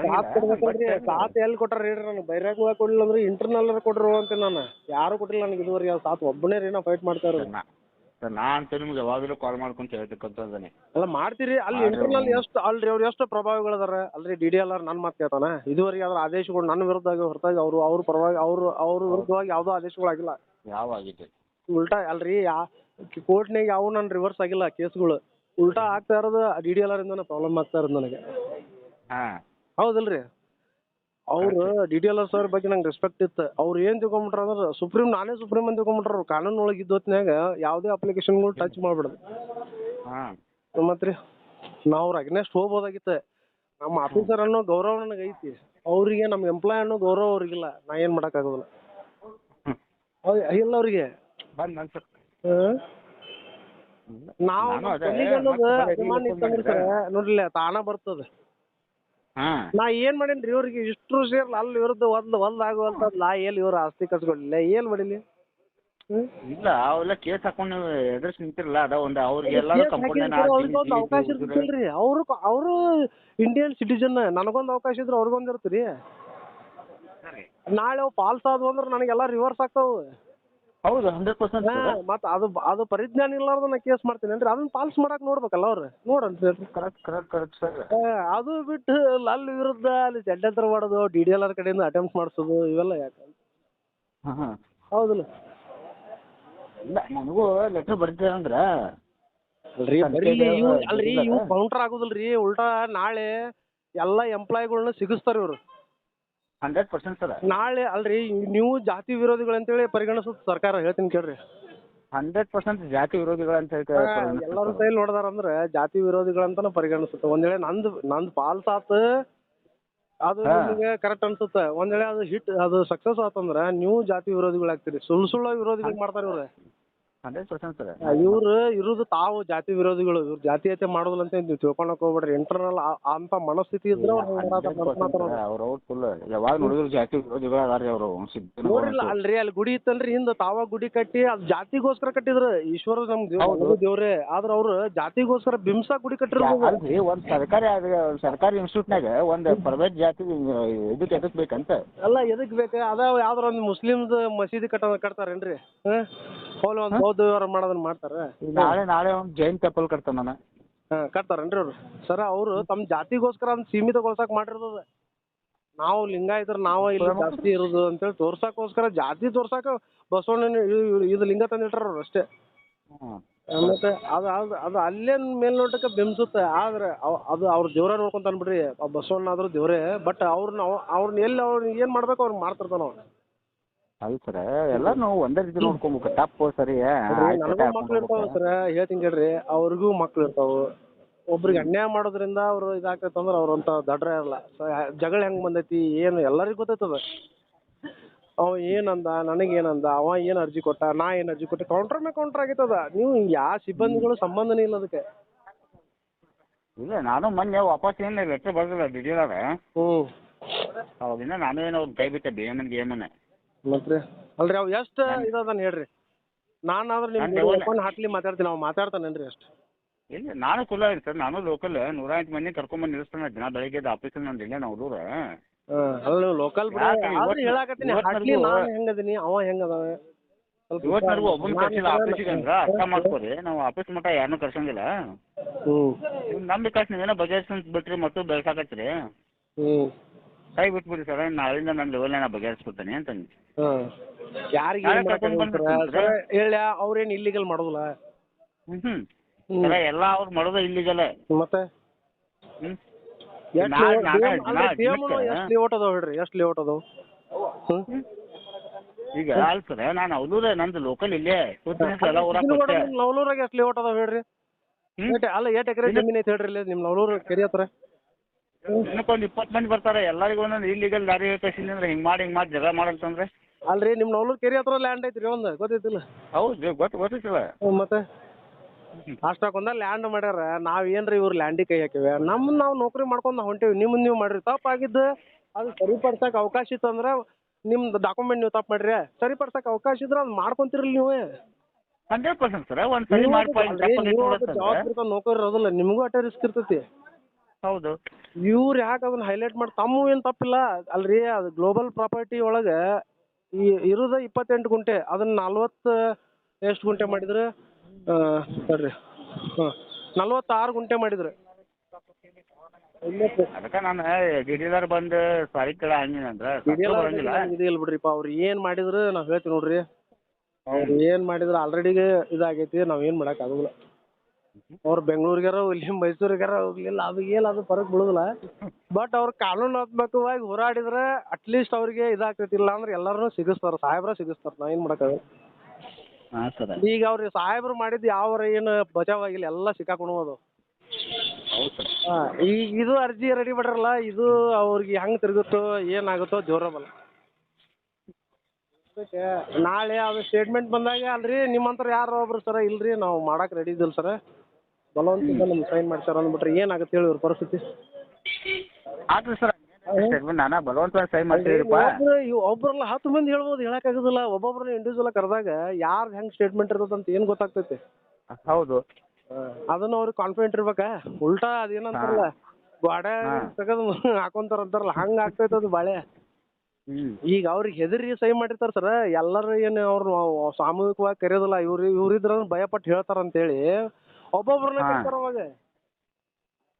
ಸಾತ್ ಕೊಡ್ಬೇಕಲ್ರಿ ಸಾತ್ ಎಲ್ಲಿ ಕೊಟ್ಟಾರ ಹೇಳ್ರಿ ನನಗೆ ಬೈರಾಗ ಕೊಡ್ಲಿಲ್ಲ ಅಂದ್ರೆ ಇಂಟರ್ನಲ್ ಕೊಟ್ರು ಅಂತ ನಾನು. ಯಾರು ಕೊಟ್ಟಿಲ್ಲ ನನಗೆ ಇದುವರೆಗೆ ಸಾತ್ ಒಬ್ಬನೇ ರೀ ನಾ ಫೈಟ್ ಮಾಡ್ತಾ ಇರೋದು. ಸರ್ ನಾ ಅಂತ ನಿಮ್ಗೆ ಯಾವಾಗಲೂ ಕಾಲ್ ಮಾಡ್ಕೊಂಡು ಹೇಳ್ತಕ್ಕಂಥದ್ದಾನೆ ಅಲ್ಲ ಮಾಡ್ತೀರಿ ಅಲ್ಲಿ ಇಂಟರ್ನಲ್. ಎಷ್ಟು ಅಲ್ರಿ ಅವ್ರು ಎಷ್ಟು ಪ್ರಭಾವಿಗಳದಾರ? ಅಲ್ರಿ ಡಿ ಡಿ ಎಲ್ ಆರ್ ನನ್ನ ಮಾತು ಕೇಳ್ತಾನೆ. ಇದುವರೆಗೆ ಅದ್ರ ಆದೇಶಗಳು ನನ್ನ ವಿರುದ್ಧ ಹೊರತಾಗಿ ಅವರು ಅವ್ರ ಪರವಾಗಿ ಅವರು ಅವ್ರ ವಿರುದ್ಧವಾಗಿ ಯಾವುದೋ ಆದೇಶಗಳಾಗಿಲ್ಲ. ಯಾವಾಗಿದೆ? ಉಲ್ಟಾ ಅಲ್ರಿ ಯಾ ಕೋರ್ಟ್ನಾಗ ಯಾವ ನನ್ನ ರಿವರ್ಸ್ ಆಗಿಲ್ಲ ಕೇಸ್ಗಳು. ಉಲ್ಟಾ ಆಗ್ತಾ ಇರೋದು ಡಿ ಡಿ ಎಲ್ ಆರ್ ಇಂದನೇ ಪ್ರಾಬ್ಲಮ್ ಆಗ್ತಾ ಇರೋದು ನನಗೆ. ಹಾ. ಹೌದಲ್ರಿ? ಅವ್ರು D D L R sir ಬಗ್ಗೆ ನಂಗೆ ರೆಸ್ಪೆಕ್ಟ್ ಇತ್ತು. ಅವ್ರು ಏನ್ ತಿಳ್ಕೊಂಬಿಟ್ರ ಅಂದ್ರೆ ಸುಪ್ರೀಂ ನಾನೇ ಸುಪ್ರೀಂ ಅಂತ ತಿಳ್ಕೊಂಬಿಟ್ರ. ಅವ್ರು ಕಾನೂನು ಒಳಗೆ ಇದ್ದ ಹೊತ್ನ್ಯಾಗ ಯಾವುದೇ ಅಪ್ಲಿಕೇಶನ್ಗಳು ಟಚ್ ಮಾಡ್ಬಿಡ್ದು. ಮತ್ರಿ ನಾವು ಅವ್ರ ಅಗ್ನೆಸ್ಟ್ ಹೋಗ್ಬೋದಾಗಿತ್ತು. ನಮ್ಮ ಆಫೀಸರ್ ಅನ್ನೋ ಗೌರವ ನನಗೆ ಐತಿ. ಅವರಿಗೆ ನಮ್ಮ ಎಂಪ್ಲಾಯ್ ಅನ್ನೋ ಗೌರವ ಅವ್ರಿಗಿಲ್ಲ ನಾ ಏನ್ ಮಾಡಕ್ ಆಗೋದಿಲ್ಲ ಇಲ್ಲ ಅವ್ರಿಗೆ. ನಾವು ನಾನು ಅನ್ನೋದು ಅಭಿಮಾನ ನೀವು ಇತ್ತಂದ್ರೆ ತಾನ ಬರ್ತದೆ. ನಾ ಏನ್ ಮಾಡೇನ್ರಿ ಇವ್ರಿಗೆ ಇಷ್ಟು ಸೇರ್ಲ ಅಲ್ಲಿ ಇವ್ರದ್ದು ಒಂದ್ ಒಂದ್ ಆಗುವಂತ ನಾ ಎಲ್ಲಿ ಇವ್ರ ಆಸ್ತಿ ಕಸ್ಕೊಡ್ಲಿಲ್ಲ ಏನ್ ಮಾಡಿಲಿ? ಹ್ಮ್? ಇಲ್ಲ ಅವೆಲ್ಲ ಕೇಸ್ ಹಾಕೊಂಡು ನೀವು ಎದುರಿಸಿ ನಿಂತಿರಲ್ಲ ಅದ ಒಂದ್ ಅವ್ರಿಗೆ ಎಲ್ಲಾರು ಕೇಸ್ ಅವಕಾಶ ಇರ್ತಿಲ್ರಿ ಅವ್ರು ಅವರು ಇಂಡಿಯನ್ ಸಿಟಿಜನ್ ನನಗೊಂದ್ ಅವಕಾಶ ಇದ್ರೆ ಅವ್ರಿಗೊಂದ್ ಇರ್ತೀರಿ. ನಾಳೆ ಅವು ಫಾಲ್ಸ್ ಆದ್ವು ಅಂದ್ರೆ ನನಗೆಲ್ಲ ರಿವರ್ಸ್ ಆಗ್ತಾವು. ಹೌದು ಹಂಡ್ರೆಡ್ ಪರ್ಸೆಂಟ್ ಮತ್ತ್ ಅದು ಅದು ಪರಿಜ್ಞಾನ ನಾ ಕೇಸ್ ಮಾಡ್ತೀನಿ. ಅಂದ್ರೆ ಅದನ್ನ ಪಾಲ್ಸ್ ಮಾಡಕ್ ನೋಡ್ಬೇಕಲ್ಲ ಅವ್ರ? ನೋಡಂತ ಕರೆಕ್ಟ್ ಕರೆಕ್ಟ್ ಕರೆಕ್ಟ್ ಸರ್ ಅದು ಬಿಟ್ಟು ಅಲ್ಲಿ ವಿರುದ್ಧ ಅಲ್ಲಿ ಚಡ್ಡತ್ರ ಮಾಡೋದು ಡಿ ಡಿ ಎಲ್ ಆರ್ ಕಡೆಯಿಂದ ಅಟೆಂಪ್ಟ್ ಮಾಡಿಸೋದು ಇವೆಲ್ಲ ಯಾಕೆ? ಹೌದಲ್ಲ? ಇಲ್ಲ ನನಗೂ ಲೆಟರ್ ಬರ್ತೀರ ಅಂದ್ರ. ಅಲ್ರಿ ಅಲ್ರಿ ಇವು ಕೌಂಟರ್ ಆಗುದಿಲ್ರಿ ಉಲ್ಟಾ ನಾಳೆ ಎಲ್ಲ ಎಂಪ್ಲಾಯ್ಗಳನ್ನ ಸಿಗಿಸ್ತಾರ ಇವ್ರು. Hundred percent sir. ನಾಳೆ ಅಲ್ರಿ ನೀವು ಜಾತಿ ವಿರೋಧಿಗಳು ಅಂತೇಳಿ ಪರಿಗಣಿಸುತ್ತ ಸರ್ಕಾರ ಹೇಳ್ತೀನಿ ಕೇಳ್ರಿ. ಹಂಡ್ರೆಡ್ ಪರ್ಸೆಂಟ್ ಜಾತಿ ವಿರೋಧಿಗಳು ಅಂತ ಹೇಳ್ತಾರೆ ಎಲ್ಲರೂ ಕೈಲಿ ನೋಡ್ದಾರ ಅಂದ್ರೆ ಜಾತಿ ವಿರೋಧಿಗಳಂತಾನೆ ಪರಿಗಣಿಸುತ್ತೆ. ಒಂದ್ ವೇಳೆ ನಂದು ನಂದು ಪಾಲ್ಸ್ ಆತ ಅದು ನಿಮ್ಗೆ ಕರೆಕ್ಟ್ ಅನ್ಸುತ್ತೆ. ಒಂದ್ ವೇಳೆ ಅದು ಹಿಟ್ ಅದು ಸಕ್ಸಸ್ ಆತಂದ್ರೆ ನೀವು ಜಾತಿ ವಿರೋಧಿಗಳು ಆಗ್ತೀರಿ ಸುಳ್ಳು ಸುಳ್ಳು ವಿರೋಧಿಗಳು ಮಾಡ್ತಾರೆ ಇವ್ರು. Hundred percent sir. ಇವ್ರು ಇರುದು ತಾವು ಜಾತಿ ವಿರೋಧಿಗಳು. ಇವ್ರು ಜಾತೀಯತೆ ಮಾಡೋದಿಲ್ಲ ಅಂತ ನೀವು ತಿಳ್ಕೊಳಕ್ ಹೋಗ್ಬೇಡ್ರಿ. ಇಂಟರ್ನಲ್ ಅಂತ ಮನಸ್ಥಿತಿ ಇದ್ರೆ ಅವ್ರು ಹೋರಾಟ ಮಾಡ್ತಾರ ಅವ್ರ ಔಟ್ ಫುಲ್. ಯಾವಾಗ ನೋಡಿದ್ರು ಜಾತಿ ವಿರೋಧಿಗಳು ಅದಾರ ಅವರು ನೋಡ್ರಿಲ್ಲ ಅಲ್ರಿ ಅಲ್ಲಿ ಗುಡಿ ಇತ್ತಲ್ರಿ ಹಿಂದ ತಾವ ಗುಡಿ ಕಟ್ಟಿ ಅದ್ ಜಾತಿಗೋಸ್ಕರ ಕಟ್ಟಿದ್ರ. ಈಶ್ವರ ನಮ್ ದೇವ್- ಹೌದು. ನಮ್ದು ದೇವ್ರೇ. ಆದ್ರ ಅವ್ರು ಜಾತಿಗೋಸ್ಕರ ಬಿಂಸ ಗುಡಿ ಕಟ್ಟಿರ್ ಅಲ್ರಿ ಒಂದ್ ಸರ್ಕಾರಿ ಸರ್ಕಾರಿ ಇನ್ಸ್ಟಿಟ್ಯೂಟ್ನಾಗ ಒಂದ್ ಪ್ರೈವೇಟ್ ಜಾತಿ ಇದಕ್ಕೆ ಎದಕ್ಬೇಕಂತ ಅಲ್ಲ ಎದಕ್ ಬೇಕ? ಅದ ಯಾವ್ದಾರ ಒಂದ್ ಮುಸ್ಲಿಮ್ಸ್ ಮಸೀದಿ ಕಟ್ಟ ಕಟ್ತಾರೇನ್ರಿ? ಹ್ಮ್ ಹೋಲ್ ಒಂದು ಬೌದ್ಧ ವ್ಯವಹಾರ ಮಾಡೋದನ್ನ ಮಾಡ್ತಾರೆ. ನಾಳೆ ನಾಳೆ ಒಂದು ಜೈನ್ ಟೆಂಪಲ್ ಕಟ್ತಾನ ನಾನು ಹಾ ಕಟ್ತಾರೇನ್ರಿ ಅವ್ರು? ಸರ ಅವ್ರು ತಮ್ಮ ಜಾತಿಗೋಸ್ಕರ ಅಂತ ಸೀಮಿತಗೊಳ್ಸಕ್ ಮಾಡಿರ್ತದ ನಾವು ಲಿಂಗಾಯತರ ನಾವ ಇಲ್ಲಿ ಜಾಸ್ತಿ ಇರೋದು ಅಂತೇಳಿ ತೋರ್ಸಕ್ಕೋಸ್ಕರ ಜಾತಿ ತೋರ್ಸಕ ಬಸವಣ್ಣನ ಇ- ಇದು ಲಿಂಗ ತಂದಿಟ್ಟಾರ ಅವ್ರು ಅಷ್ಟೇ. ಮತ್ತೆ ಅದು ಅದು ಅದು ಅಲ್ಲೇ ಮೇಲ್ನೋಟಕ್ಕೆ ಬೆಂಸುತ್ತೆ ಆದ್ರೆ ಅದು ಅವ್ರ ದೇವ್ರ ನೋಡ್ಕೊಂತ ಅನ್ಬಿಡ್ರಿ ಬಸವಣ್ಣ ಆದ್ರೂ ದೇವ್ರೇ. ಬಟ್ ಅವ್ರನ್ನ ಅವ್ರನ್ನ ಎಲ್ಲಿ ಅವ್ರನ್ನ ಏನ್ ಮಾಡ್ಬೇಕು ಅವ್ರನ್ನ ಮಾಡ್ತಿರ್ತಾನ ಅವ್ನು ಅಲ್ಲ ಸರ ಎಲ್ಲ ನಾವು ಒಂದೇ ರೀತಿ ನೋಡ್ಕೊಬೇಕು. ತಪ್ಪು ಸರಿ ನನಗೂ ಮಕ್ಳು ಇರ್ತಾವ ಸರ ಹೇಳ್ತೀನಿ ಕೇಳ್ರಿ ಅವ್ರಿಗೂ ಮಕ್ಳು ಇರ್ತಾವ. ಒಬ್ರಿಗೆ ಅನ್ಯಾಯ ಮಾಡೋದ್ರಿಂದ ಅವ್ರು ಇದಾಗ್ತೈತೆ ಅಂದ್ರೆ ಅವ್ರಂತ ದಡ್ರ ಇರಲ್ಲ ಜಗಳ ಹೆಂಗ್ ಬಂದೈತಿ ಏನು ಎಲ್ಲರಿಗೂ ಗೊತ್ತೈತದ. ಅವ ಏನಂದ ನನಗೇನಂದ ಅವ ಏನ್ ಅರ್ಜಿ ಕೊಟ್ಟ ನಾ ಏನ್ ಅರ್ಜಿ ಕೊಟ್ಟೆ ಕೌಂಟರ್ ಮೇಲೆ ಕೌಂಟರ್ ಆಗೈತದ ನೀವು ಯಾವ ಸಿಬ್ಬಂದಿಗಳು ಸಂಬಂಧನೇ ಇಲ್ಲ ಅದಕ್ಕೆ. ಇಲ್ಲ ನಾನು ಮೊನ್ನೆ ವಾಪಸ್ ಏನು ಲೆಟ್ರ್ ಬರ್ದಿಲ್ಲ ಡಿಟೇಲಾರ ಹ್ಮ್. ಅವಾಗಿಂದ ನಾನು ಏನೋ ಕೈ ಬಿಟ್ಟೆ ಬೇಮನ್ ಎಂ ಮತ್ರಿ ಅಲ್ರಿ ಅವ್ ಎಷ್ಟ್ ಇದದನ್ ಹೇಳ್ರಿ. ನಾನಾದ್ರೆ ನಾನ್ ನಿಮ್ಗೆ ತಗೊಳ್ಳೆ. ಓಪನ್ ಹಾಟ್ಲಿ ಮಾತಾಡ್ತೀನಿ ಅವ್ ಮಾತಾಡ್ತಾನೇನ್ರಿ ಅಷ್ಟ್? ಇಲ್ಲ ನಾನು ಕುಲ ಐತಿ ಸರ್ ನಾನು ಲೋಕಲ್ ನೂರ ಎಂಟು ಮಂದಿ ಕರ್ಕೊಂಬಂದು ನಿಲ್ಲಿಸ್ತಾನೆ ದಿನ ಬೆಳಿಗ್ಗೆ ಆಫೀಸಲ್ಲಿ ನಂದು ಇಲ್ಲೇ ನಾವು ದೂರ ಹಾ ಅಲ್ಲ ನೀವು ಲೋಕಲ್ ಯಾಕೆ ಇವತ್ತು- ಹೇಳಾಕತ್ತೀನಿ ಇವತ್ತು ನನಗೂ- ನಾನು ಹೆಂಗದೀನಿ ಅವ ಹೆಂಗದ ಸ್ವಲ್ಪ ಇವತ್ತಿನವರೆಗೂ ಒಬ್ಬನ ನಾನು ಕರ್ಸಿಲ್ಲ ಆಫೀಸಿಗೆ ಅಂದ್ರ ಅರ್ಥ ಮಾಡ್ಕೊರಿ ನಾವು ಆಫೀಸ್ ಮಟ್ಟ ಯಾರನ್ನೂ ಕರ್ಸಂಗಿಲ್ಲ. ಹ್ಮ್. ನೀವು ನಮ್ಮ ವಿಕಾಸ್ ನೀವೇನೋ ಬಗೆಹರಿಸ್ಕೊಂತ ಬಿಟ್ರಿ ಮತ್ತು ಬೆಳ್ಸಾಕತ್ರಿ ಹ್ಮ್. ಕೈ ಬಿಟ್ಬಿಡಿ ಸರ್ ನಾಳಿಂದ ನನ್ನ ಲೆವೆಲ್ ನಾ ಬಗೆಹರಿಸ್ಬಿಡ್ತೇನೆ ಅಂತ ಹಾ. ಯಾರಿಗೆ ನಾಳೆ ಕರ್ಕೊಂಡ್ ಬಂದ್ಬಿಡ್ತೀನಿ ಸರ್. ಹೇಳ ಅವ್ರೇನ್ ಇಲ್ಲಿಗಲ್ ಮಾಡೋದಿಲ್ಲ? ಎಲ್ಲಾ ಹ್ಮ್. ಸರ ಎಲ್ಲ ಅವ್ರು ಮಾಡೋದು ಇಲ್ಲಿಗಲ್ಲ ಮತ್ತೆ? ಹ್ಞೂ ಎಷ್ಟ್ ನಾಳೆ ಲೇಔಟ್- ಅಲ್ಲ, ಎಷ್ಟ್ ಅದಾವ ಹೇಳ್ರಿ ಎಷ್ಟ್ ಲೇಔಟ್ ಅದಾವ? ಈಗ ಅಲ್ಲ ಸರ್ ನಾನು ಅವಲೂರೇ ನಂದು ಲೋಕಲ್ ಇಲ್ಲೇ. ಕೂತ್ಕೊಂಡು ಎಲ್ಲ ಊರಾಗ ಇದು ಕೊಟ್ಟೆ. ನವಲೂರಾಗ ಎಷ್ಟ್ ಲೇಔಟ್ ಅದಾವ ಹೇಳ್ರಿ. ಹ್ಮ್? ಅಲ್ಲ ಏಟ್ ಎಕರೆ ಜಮೀನ್ ಐತಿ ಹೇಳ್ರಿ ಇಲ್ಲಿ ನಿಮ್ ನವಲೂರು ಕೆರೆ ಹತ್ರ. ದಿನಕ್ಕೊಂದು ಇಪ್ಪತ್ತು ಮಂದಿ ಬರ್ತಾರೆ ಎಲ್ಲರಿಗೂ ಒಂದೊಂದು ಇಲ್ಲಿಗಲ್ ದಾರಿ ಕಳ್ಸಿನಿ ಅಂದ್ರೆ ಹಿಂಗೆ ಮಾಡಿ ಹಿಂಗೆ ಮಾಡಿ ಜಗಳ ಮಾಡಂತಂದ್ರೆ ಅಲ್ರಿ ನಿಮ್ ನವಲೂರು ಕೆರೆ ಹತ್ರ ಲ್ಯಾಂಡ್ ಐತ್ರಿ ಒಂದ್ ಗೊತ್ತೈತಿಲ್ಲ? ಹೌದು ಗೊತ್ತ ಗೊತ್ತಿಲ್ಲ ಹ್ಮ್, ಮತ್ತೆ? ಅಷ್ಟಕ್ಕೊಂದ ಲ್ಯಾಂಡ್ ಮಾಡ್ಯಾರ ನಾವ್ ಏನ್ರಿ ಇವ್ರ ಲ್ಯಾಂಡಿ ಕೈ ಹಾಕಿವೆ? ನಮ್ ನಾವ್ ನೌಕರಿ ಮಾಡ್ಕೊಂಡ್ ನಾವ್ ಹೊಂಟೇವಿ ನಿಮ್ ನೀವು ಮಾಡ್ರಿ. ತಪ್ಪಾಗಿದ್ದು ಅದು ಸರಿಪಡ್ಸಕ್ ಅವಕಾಶ ಇತ್ತು ಅಂದ್ರ ನಿಮ್ದು ಡಾಕ್ಯುಮೆಂಟ್ ನೀವು ತಪ್ಪು ಮಾಡ್ರಿ. ಸರಿಪಡ್ಸಕ್ ಅವಕಾಶ ಇದ್ರ ಅದ್ ಮಾಡ್ಕೊಂತಿರಲಿ ನೀವು. ಹಂಡ್ರೆಡ್ ಪರ್ಸೆಂಟ್ ಸರ್ ಒಂದು ಸರಿ ನೀವು ಮಾಡಿ ಅಲ್ರಿ, ನೀವು ಅದು ಜವಾಬ್ದಾರಿ ನೌಕರಿ ಇರೋದಿಲ್ಲ ನಿಮಗೂ ಅಷ್ಟೇ ರಿಸ್ಕ್ ಇರ್ತೈತಿ. ಹೌದು. ಇವ್ರು ಯಾಕೆ ಅದನ್ನ ಹೈಲೈಟ್ ಮಾಡಿ ತಮ್ಮ ಏನು ತಪ್ಪಿಲ್ಲ. ಅಲ್ರಿ ಅದು ಗ್ಲೋಬಲ್ ಪ್ರಾಪರ್ಟಿ ಒಳಗ ಈ ಇರೋದ ಇಪ್ಪತ್ತೆಂಟು ಗುಂಟೆ ಅದನ್ನ ನಲ್ವತ್ತು ಎಷ್ಟು ಗುಂಟೆ ಮಾಡಿದ್ರು? ಬರ್ರಿ ಹಾಂ ನಲ್ವತ್ತಾರು ಗುಂಟೆ ಮಾಡಿದ್ರು. ಅದಕ್ಕೆ ನಾನು ಡಿಡಿದಾರ್ ಬಂದು ಸಾರಿ ಕೇಳ ಹಂಗಿನಂದ್ರೆ ಬರಂಗಿಲ್ಲ. ಇದಿಲ್ಲ ಬಿಡ್ರಿಪ್ಪ ಅವ್ರು ಏನು ಮಾಡಿದ್ರು ನಾವು ಹೇಳ್ತೀವಿ ನೋಡ್ರಿ. ಅವ್ರು ಏನು ಮಾಡಿದ್ರು ಆಲ್ರೆಡಿ ಇದಾಗೈತಿ ನಾವು ಏನು ಮಾಡಕ್ ಆಗೋದಿಲ್ಲ. ಅವ್ರು ಬೆಂಗಳೂರಿಗಾರ ಹೋಗ್ಲಿ ಮೈಸೂರಿಗಾರ ಹೋಗ್ಲಿಲ್ಲ ಅದು ಏನ್ ಅದು ಫರಕ್ ಬೀಳುದಿಲ್ಲ. ಬಟ್ ಅವ್ರ ಕಾನೂನಾತ್ಮಕವಾಗಿ ಹೋರಾಡಿದ್ರೆ ಅಟ್ಲೀಸ್ಟ್ ಅವ್ರಿಗೆ ಇದಾಗ್ತೈತಿಲ್ಲ ಅಂದ್ರೆ ಎಲ್ಲರೂ ಸಿಗಿಸ್ತಾರ ಸಾಹೇಬ್ರ ಸಿಗಿಸ್ತಾರ ನಾ ಏನ್ ಮಾಡಕ್ ಹಾಂ ಸರ್. ಈಗ ಅವ್ರಿಗೆ ಸಾಹೇಬ್ರು ಮಾಡಿದ್ ಯಾವ ಏನು ಬಚಾವ್ ಆಗಿಲ್ಲ ಎಲ್ಲ ಸಿಕ್ಕಾಕೊಂಡು ಹೌದು ಸರ್. ಹಾಂ ಈಗ ಇದು ಅರ್ಜಿ ರೆಡಿ ಮಾಡ್ರಲ್ಲ ಇದು ಅವ್ರಿಗೆ ಹೆಂಗ್ ತಿರುಗುತ್ತೋ ಏನಾಗುತ್ತೋ ಜೋರ ಬಲ್ಲ. ಅದಕ್ಕೆ ನಾಳೆ ಅದು ಸ್ಟೇಟ್ಮೆಂಟ್ ಬಂದಾಗ ಅಲ್ರಿ ನಿಮ್ಮಂತರ ಯಾರು ಒಬ್ರು ಸರ ಇಲ್ರಿ ನಾವು ಮಾಡಕ್ ರೆಡಿ ಇದ್ದಿಲ್ಲ ಸರ. ಬಲವಂತದಿಂದ ನಮ್ಗೆ ಸೈನ್ ಮಾಡ್ಸಾರ ಅಂದ್ಬಿಟ್ರೆ ಏನಾಗುತ್ತೆ ಹೇಳಿ ಇವ್ರ ಪರಿಸ್ಥಿತಿ? ಆತ್ರಿ ಸರ್ ಸ್ಟೇಟ್ಮೆಂಟ್ ನಾನಾ ಬಲವಂತ ಸೈ ಮಾಡ್ತೀರಿಪ್ಪ ಒಬ್ರು ಇವ್- ಒಬ್ರಲ್ಲ ಹತ್ತು ಮಂದಿ ಹೇಳ್ಬೋದು ಹೇಳಕ್ಕಾಗೋದಿಲ್ಲ ಒಬ್ಬೊಬ್ರನ್ನ ಇಂಡಿವಿಜುವಲ್ ಕರೆದಾಗ ಯಾರ್ ಹೆಂಗ್ ಸ್ಟೇಟ್ಮೆಂಟ್ ಇರ್ತದೆ ಅಂತ ಏನ್ ಗೊತ್ತಾಗ್ತೈತಿ? ಹೌದು. ಅದನ್ನ ಅವ್ರಿಗೆ ಕಾನ್ಫಿಡೆಂಟ್ ಇರ್ಬೇಕಾ? ಉಲ್ಟಾ ಅದೇನಂತಾರಲ್ಲ ಗೋಡೆ ತೆಗೆದು ಹಾಕೊಂತಾರ ಅಂತಾರಲ್ಲ ಹಂಗ ಆಗ್ತೈತೆ ಅದು ಬಾಳೆ. ಈಗ ಅವ್ರಿಗೆ ಹೆದರಿ ಸಹಿ ಮಾಡಿರ್ತಾರ ಸರ್ ಎಲ್ಲರೂ ಏನು ಅವ್ರು ಸಾಮೂಹಿಕವಾಗಿ ಕರೆಯೋದಿಲ್ಲ. ಇವ್ರು ಇವ್ರಿದ್ರ ಭಯ ಪಟ್ಟು ಹೇಳ್ತಾರ ಅಂತೇಳಿ ಒಬ್ಬೊಬ್ರನ್ನ ಹಾ. ಕರ್ತಾರ ಅವಾಗ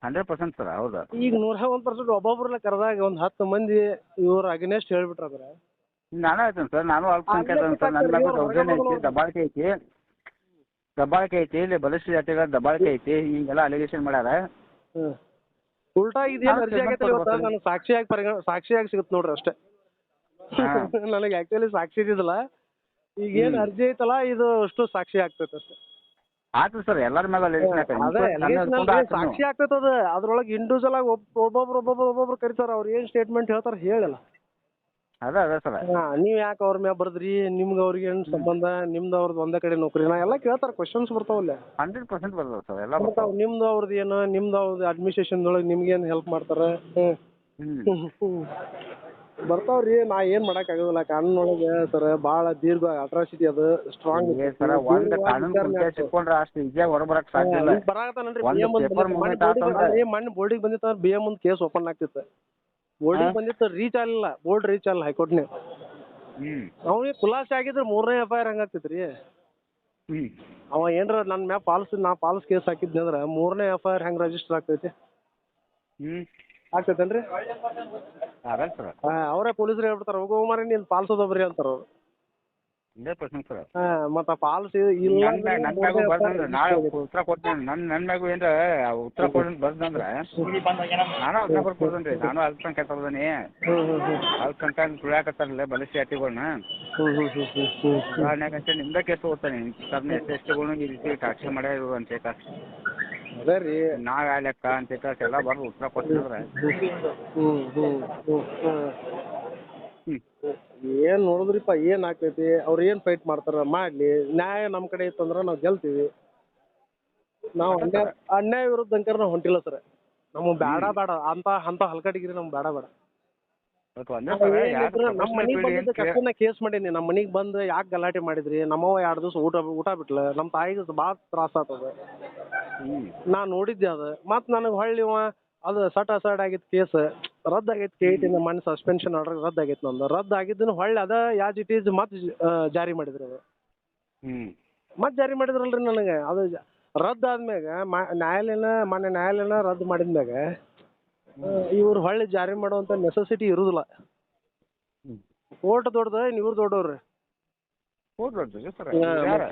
ಹಂಡ್ರೆಡ್ ಪರ್ಸೆಂಟ್ ಸರ್ ಹೌದು. ಈಗ ನೂರ ಒಂದ್ ಪರ್ಸೆಂಟ್ ಒಬ್ಬೊಬ್ರನ್ನ ಕರೆದಾಗ ಒಂದ್ ಹತ್ತು ಮಂದಿ ಇವ್ರ ಅಗನೆಸ್ಟ್ ಹೇಳ್ಬಿಟ್ರ ಅದ್ರ ನಾನು ಹೇಳ್ತೇನೆ ಸರ್ ನಾನು ಅಲ್ಪಸಂಖ್ಯಾತ ಸರ್ ನನ್ನ ಮ್ಯಾಗ ದೌರ್ಜನ್ಯ ಐತಿ ದಬ್ಬಾಳಿಕೆ ಐತಿ. ದಬ್ಬಾಳಿಕೆ ಐತಿ ಇಲ್ಲಿ ಬಲಿಷ್ಠ ಜಾತಿಗಳ ದಬ್ಬಾಳಿಕೆ ಐತಿ ಹಿಂಗೆಲ್ಲ ಅಲಿಗೇಷನ್ ಮಾಡ್ಯಾರ. ಹ್ಮ್. ಉಲ್ಟಾ ಇದೇನ್ ನಾನು ಅರ್ಜಿ statement ಆಗೈತೆ ಇವತ್ತು? ನಾನು ನನಗೆ ಸಾಕ್ಷಿಯಾಗಿ ಪರಿಗಣ ಸಾಕ್ಷಿಯಾಗಿ ಸಿಗುತ್ತೆ ನೋಡ್ರಿ ಅಷ್ಟೇ. ಹಾ. ನನಗೆ ಆಕ್ಚುಲಿ ಸಾಕ್ಷಿ ಇದ್ದಿದ್ದಿಲ್ಲ ಈಗ ಏನ್. ಅರ್ಜಿ ಐತಲ್ಲ ಇದು ಅಷ್ಟು ಸಾಕ್ಷಿ ಆಗ್ತೈತೆ ಅಷ್ಟೇ. ಆತು ಸರ್ ಎಲ್ಲರ ಮೇಲೆ ಸಾಕ್ಷಿ ಆಗ್ತೈತೆ ಅದ ಅದ್ರೊಳಗೆ ಇಂಡಿವಿಜುವಲ್ ಆಗಿ ಒಬ್ಬ ಒಬ್ಬೊಬ್ರು ಒಬ್ಬೊಬ್ರು ಒಬ್ಬೊಬ್ರು ಕರಿತಾರ ಅವ್ರು ಏನ್ ಸ್ಟೇಟ್ಮೆಂಟ್ ಹೇಳ್ತಾರ ಹೇಳಲ್ಲ. ಅದ ಅದ ಸರ್. ಹಾ ನೀವ್ ಯಾಕೆ ಅವ್ರ ಮ್ಯಾಗ ಬರ್ದ್ರಿ ನಿಮ್ಗ ಅವ್ರಿಗೆ ಏನ್ ಸಂಬಂಧ ನಿಮ್ದು ಅವ್ರದ್ದು ಒಂದೇ ಕಡೆ ನೌಕರಿ ನಾ ಎಲ್ಲ ಕೇಳ್ತಾರ ಕ್ವಶನ್ಸ್ ಬರ್ತಾವಲ್ಲ ಹಂಡ್ರೆಡ್ ಪರ್ಸೆಂಟ್ ಬರ್ತದೆ ಸರ್ ಎಲ್ಲ ಬರ್ತಾವ. ನಿಮ್ದು ಅವ್ರದ್ದು ಏನು ನಿಮ್ದು ಅವ್ರದ್ದು ಅಡ್ಮಿನಿಸ್ಟ್ರೇಷನ್ ಒಳಗೆ ನಿಮ್ಗೆ ಏನ್ ಹೆಲ್ಪ್ ಮಾಡ್ತಾರ? ಹ್ಮ್. ಬರ್ತಾವ್ರಿ ನಾ ಏನ್ ಮಾಡಕ್ ಆಗೋದಿಲ್ಲ. ಕಾನೂನೊಳಗೆ ಸರ್ ಬಾಳ ದೀರ್ಘ ಅಟ್ರಾಸಿಟಿ ಅದು ಸ್ಟ್ರಾಂಗ್ ಏ ಸರ ಒಂದ್ ಕಾನೂನು ಕುಂತೆ ಸಿಕ್ಕೊಂಡ್ರೆ ಅಷ್ಟು ಈಜಿಯಾಗಿ ಹೊರಬರಕ್ ಸಾಧ್ಯ ಇಲ್ಲ. ಬರಾಕತ್ತಾನಲ್ರಿ ಒಂದು ಬಿ ಎಂ ಆತಂದ್ರೆ- ಮಣ್ಣು ಬೋರ್ಡಿಗೆ ಬಂದಿತ್ತ ಬಿ ಎಂ ಒಂದು ಕೇಸ್ ಓಪನ್ ಆಗ್ತಿತ್ತು. ಬೋರ್ಡಿಗೆ ಬಂದಿತ್ತು ರೀಚ್ ಆಗಲಿಲ್ಲ. ಬೋರ್ಡ್ ರೀಚ್ ಆಗಲ್ಲ ಹೈಕೋರ್ಟ್ನೇ ಅವ್ನಿಗೆ ಖುಲಾಸೆ ಆಗಿದ್ರೆ ಮೂರನೇ ಎಫ್ ಐ ಆರ್ ಹಂಗಾಗ್ತಿತ್ತು ರೀ ಅವ ಏನ್ರ ನನ್ನ ಮ್ಯಾಲ್ ಪಾಲ್ಸ್ ನಾ ಪಾಲ್ಸ್ ಕೇಸ್ ಹಾಕಿದ್ನಿ ಅಂದ್ರೆ ಮೂರನೇ ಎಫ್ ಐ ಆರ್ ಹೆಂಗ್ ರಿಜಿಸ್ಟರ್ ಆಗ್ತೈತಿ? ಆಗ್ತೈತೇನ್ರಿ? ಅದ ಸರ್. ಅವರೇ ಪೊಲೀಸರು ಹೇಳ್ಬಿಡ್ತಾರೆ ಹೋಗೋ ಮಾರಿ ನೀನು ಪಾಲ್ಸ್ ಅದಾವ್ರಿ ಅಂತಾರ ಅವ್ರು. ಪ್ರಶ್ನೆ ಸರ್. ಹಾಂ ಮತ್ತು ಪಾಲ್ಸ್ ಇಲ್ಲ ನನ್ ಮ್ಯಾಗ ನನ್ ಮ್ಯಾಗೂ ಬರ್ದಂದ್ರೆ ನಾಳೆ ಉತ್ತರ ಕೊಡ್ತೀನಿ. ನನ್ ನನ್ ಮ್ಯಾಗೂ ಏನ್ರ ಉತ್ತರ ಕೊಡ್ ಬರ್ದಂದ್ರೆ ನಾನು ಉತ್ತರ ಕೊಡ್ಕೊಡ್ತೇನೆ ನಾನು ತುಳಿಯಾಕತ್ತಾರಲ್ಲ ಹ್ಞೂ ಹ್ಞೂ ಹ್ಞೂ ಹ್ಞೂ ಉದಾಹರಣೆಗಂತ ನಿಮ್ದ ಕೇಸ್ ಓದ್ತಾನೆ. ಸರ್ನ ಎಸ್ ಎಸ್ ಟಿಗಳ್ನ ಈ ರೀತಿ ಮಾಡ್ಯಾರ ಅಂತ ಹೇಳ್ತಾರ. ಅದೇ ರೀ ನಾವ್ ಯಾವ ಲೆಕ್ಕ ಅಂತ ಎಲ್ಲ ಬರ್ದು ಉತ್ತರ ಕೊಟ್ಟಿದ್ರೆ ಹ್ಞೂ ಹ್ಞೂ ಹ್ಞೂ ಹ್ಞೂ ಹ್ಮ್. ಏನು ನೋಡಿದ್ರಿಪ್ಪ ಏನು ಆಗ್ತೈತಿ ಅವ್ರು ಏನು ಫೈಟ್ ಮಾಡ್ತಾರ? ಮಾಡ್ಲಿ. ನ್ಯಾಯ ನಮ್ಮ ಕಡೆ ಇತ್ತಂದ್ರೆ ನಾವು ಗೆಲ್ತೀವಿ. ನಾವು ಅನ್ಯಾಯ ಅನ್ಯಾಯ ವಿರುದ್ಧ ಅಂಕರ್ ನಾವ್ ಹೊಂಟಿಲ್ಲ ಸರ್. ನಮಗೆ ಬೇಡ ಬೇಡ ಅಂತ ಅಂತ ಹಲ್ಕಟಿಗಿರಿ ನಮ್ಗೆ ಬೇಡ ಬೇಡ ಇವತ್ತು ಒಂದೇ ಸಲ ಯಾರು ನಮ್ಮ ಮನೆಗೆ ಬಂದಿದ್ದ ಕಷ್ಟನ ಕೇಸ್ ಮಾಡೀನಿ. ನಮ್ಮ ಮನೆಗೆ ಬಂದು ಯಾಕೆ ಗಲಾಟೆ ಮಾಡಿದ್ರಿ? ನಮ್ಮವ್ವ ಎರಡು ದಿವಸ ಊಟ ಊಟ ಬಿಟ್ಲ. ನಮ್ಮ ತಾಯಿಗೆ ಭಾಳ ತ್ರಾಸ ಆತದ. ಹ್ಮ್. ನಾ ನೋಡಿದ್ದೆ ಅದು. ಮತ್ ನನಗೆ ಹೊಳ್ಳಿ ಇವ ಅದು ಸಟ್ ಸಡ ಆಗಿತ್ತು ಕೇಸ್. ರದ್ದು ಆಗೈತೆ ಕೆ ಟಿನ ಮನೆ ಸಸ್ಪೆನ್ಷನ್ ಆರ್ಡರ್ ರದ್ದು ಆಗೈತೆ ನಂದು. ರದ್ದು ಆಗಿದ್ದನ್ನು ಹೊಳ್ಳಿ ಅದ ಯಾಜ್ ಇಟ್ ಈಸ್ ಮತ್ತೆ ಜಾರಿ ಮಾಡಿದ್ರು ಅದು ಹ್ಮ್. ಮತ್ತೆ ಜಾರಿ ಮಾಡಿದ್ರಲ್ರಿ ನನಗೆ. ಅದು ಜ- ರದ್ದು ಆದ್ಮ್ಯಾಗ ಮ ನ್ಯಾಯಾಲಯನ ಮೊನ್ನೆ ನ್ಯಾಯಾಲಯನ ರದ್ದು ಮಾಡಿದ್ಮ್ಯಾಗ ಇವ್ರು ಹೊಳ್ಳಿ ಜಾರಿ ಮಾಡುವಂತ ನೆಸೆಸಿಟಿ ಇರುದಿಲ್ಲ. ಕೋರ್ಟ್ ದೊಡ್ಡದ ಇವ್ರು ದೊಡ್ಡವ್ರಿ.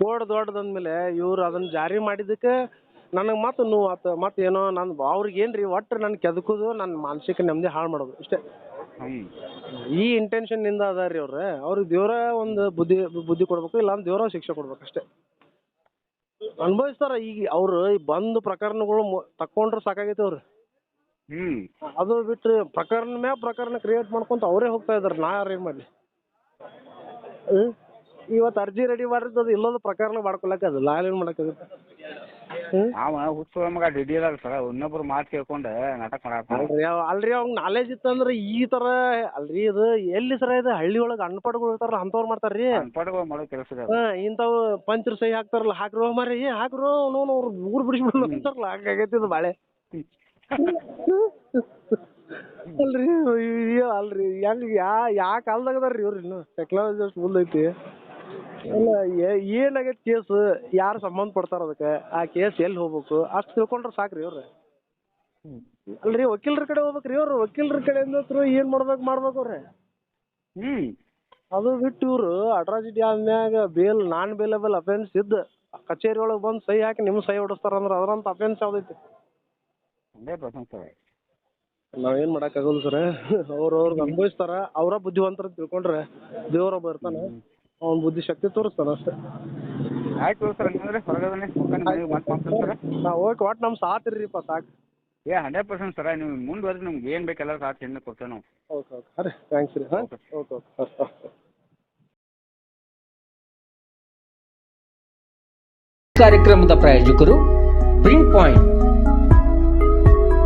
ಕೋರ್ಟ್ ದೊಡ್ಡದಂದ್ಮೇಲೆ ಇವ್ರು ಅದನ್ನ ಜಾರಿ ಮಾಡಿದಕ್ಕ ನನಗೆ ಮತ್ತೆ ನೋವು ಆತ ಮತ್ತೆ ಏನೋ ನನ್ನ ಅವ್ರಿಗೆ ಏನ್ರಿ ಒಟ್ಟು ನನ್ ಕೆದಕುದು ನನ್ನ ಮಾನಸಿಕ ನೆಮ್ಮದಿ ಹಾಳು ಮಾಡೋದು ಇಷ್ಟೇ. ಈ ಇಂಟೆನ್ಷನ್ನಿಂದ ಅದಾರಿ ಅವ್ರ ಅವ್ರಿಗೆ ದೇವ್ರ ಒಂದು ಬುದ್ಧಿ ಬುದ್ಧಿ ಕೊಡ್ಬೇಕು ಇಲ್ಲ ಅಂದ್ರೆ ದೇವ್ರ ಶಿಕ್ಷೆ ಕೊಡ್ಬೇಕು ಅಷ್ಟೇ. ಅನುಭವಿಸ್ತಾರ ಈಗ ಅವ್ರು ಈ ಬಂದು ಪ್ರಕರಣಗಳು ತಕ್ಕೊಂಡ್ರೆ ಸಾಕಾಗೈತೆ ಅವ್ರು. ಹ್ಮ್. ಅದು ಬಿಟ್ಟು ಪ್ರಕರಣ ಮ್ಯಾಗ ಪ್ರಕರಣ ಕ್ರಿಯೇಟ್ ಮಾಡ್ಕೊಂತ ಅವರೇ ಹೋಗ್ತಾ ಇದಾರೆ. ನಾ ಯಾರು ಮಾಡ್ಲಿ? ಹ್ಮ್. ಇವತ್ತು ಅರ್ಜಿ ರೆಡಿ ಮಾಡಿದ್ದು ಅದು ಇಲ್ಲೊಂದು ಪ್ರಕರಣ ಮಾಡ್ಕೊಳಕ್ ಅದು. ಲಾಲ್ ಏನ್ ಮಾಡೋಕ್ಕಾಗುತ್ತೆ ಹ್ಞೂ ಅವ ಹುಚ್ಚು ಮಗ ಡಿಡಿ ಸರ ಸರ್. ಇನ್ನೊಬ್ರು ಮಾತು ಕೇಳ್ಕೊಂಡು ನಾಟಕ ಮಾಡಾಕ ಅಲ್ರಿ ಅವ್ ಅಲ್ರಿ ಅವ್ನ ನಾಲೆಜ್ ಇತ್ತಂದ್ರ ಈ ತರ ಅಲ್ರಿ ಇದು ಎಲ್ಲಿ ಸರ ಇದು ಹಳ್ಳಿ ಒಳಗ ಅನ್ಪಡ್ಗಳು ಇರ್ತಾರಲ್ಲ ಅಂತವ್ರು ಮಾಡ್ತಾರ್ರಿ? ಅನ್ಪಡ್ಗಳು ಮಾಡೋ ಕೆಲಸ ಇದೆ ಅದು. ಹಾಂ ಇಂಥವು ಪಂಚರ್ ಸಹಿ ಹಾಕ್ತಾರಲ್ಲ ಹಾಕ್ರೋ ಮಾರಿ ಹಾಕ್ರೋ ನೋನು ಅವ್ರು ಊರ್ ಬಿಡಿಸ್ಬಿಡ್ತಾರಲ್ಲ ಹಂಗಾಗೈತಿ ಇದು ಬಾಳೆ. ಅಲ್ರಿ ಅಯ್ಯೋ ಅಲ್ರಿ. ಹೆಂಗ್ ಯಾ ಯಾ ಕಾಲ್ದಾಗ ಅದಾರ್ರಿ ಇವ್ರು ಇನ್ನು? ಟೆಕ್ನಾಲಜಿ ಅಷ್ಟು ಮುಂದೈತಿ ಅಲ್ಲ ಏ- ಏನಾಗೈತಿ ಕೇಸ್ ಯಾರು ಸಂಬಂಧ ಪಡ್ತಾರ ಅದಕ್ಕೆ? ಆ ಕೇಸ್ ಎಲ್ಲಿ ಹೋಗ್ಬೇಕು? ಅಷ್ಟು ತಿಳ್ಕೊಂಡ್ರ ಸಾಕ್ರಿ ಇವ್ರು. ಅಲ್ರಿ ವಕೀಲರ ಕಡೆ ಹೋಗ್ಬೇಕ್ರಿ ಇವ್ರು. ವಕೀಲರ ಕಡೆಯಿಂದ ಥ್ರೂ ಏನ್ ಮಾಡ್ಬೇಕು ಮಾಡ್ಬೇಕು ಅವ್ರೆ. ಹ್ಮ್. ಅದು ಬಿಟ್ಟು ಇವ್ರು ಅಟ್ರಾಸಿಟಿ ಆದ್ಮ್ಯಾಗ ಬೇಲ್ ನಾನ್ ಬೇಲಬಲ್ ಅಫೆನ್ಸ್ ಇದ್ದ. ಕಚೇರಿ ಒಳಗ್ ಬಂದ್ ಸಹಿ ಹಾಕಿ ನಿಮ್ ಸಹಿ ಹೊಡಿಸ್ತಾರ ಅಂದ್ರ ಅದ್ರಂತ ಅಫೆನ್ಸ್ ಯಾವ್ದೈತಿ? ಹಂಡ್ರೆಡ್ ಪರ್ಸೆಂಟ್ ಸರ್ ನಾವೇನ್ ಮಾಡಕ್ಕಾಗಲ್ಲ ಸರ್ ಅವ್ರ ಅವ್ರಿಗೆ ಅನುಭವಿಸ್ತಾರ ಅವರ ಬುದ್ಧಿವಂತರ ತಿಳ್ಕೊಂಡ್ರೆ ದೇವ್ರೊಬ್ಬ ಇರ್ತಾನೆ. ಅವ್ನ ಬುದ್ಧಿ ಶಕ್ತಿ ತೋರಿಸ್ತಾನ ಅಷ್ಟೇ. ಆಯ್ತು ಸರ್ ಹಂಗಂದ್ರೆ ಹೊರಗಡೆ ಮತ್ತೆ ಮಾಡ್ತೀನಿ ಸರ್ ನಾ ಹೋಗಿ ಒಟ್ಟು ನಮ್ ಸಾತ್ ಇರ್ರಿಪ್ಪ ಸಾಕು. ಏ ಹಂಡ್ರೆಡ್ ಪರ್ಸೆಂಟ್ ಸರ್ ನೀವು ಮುಂದುವರೆದು ನಿಮ್ಗೆ ಏನು ಬೇಕೆಲ್ಲ ಸಾಕು ಹೆಣ್ಣು ಕೊಡ್ತೇವೆ ನಾವು. Okay okay. ಅರೆ ಥ್ಯಾಂಕ್ಸ್ ರೀ ಹಾಂ? ಓಕೆ. ಓಕೆ ಹಾಂ ಕಾರ್ಯಕ್ರಮದ ಪ್ರಾಯೋಜಕರು ಪ್ರಿಂಟ್ ಪಾಯಿಂಟ್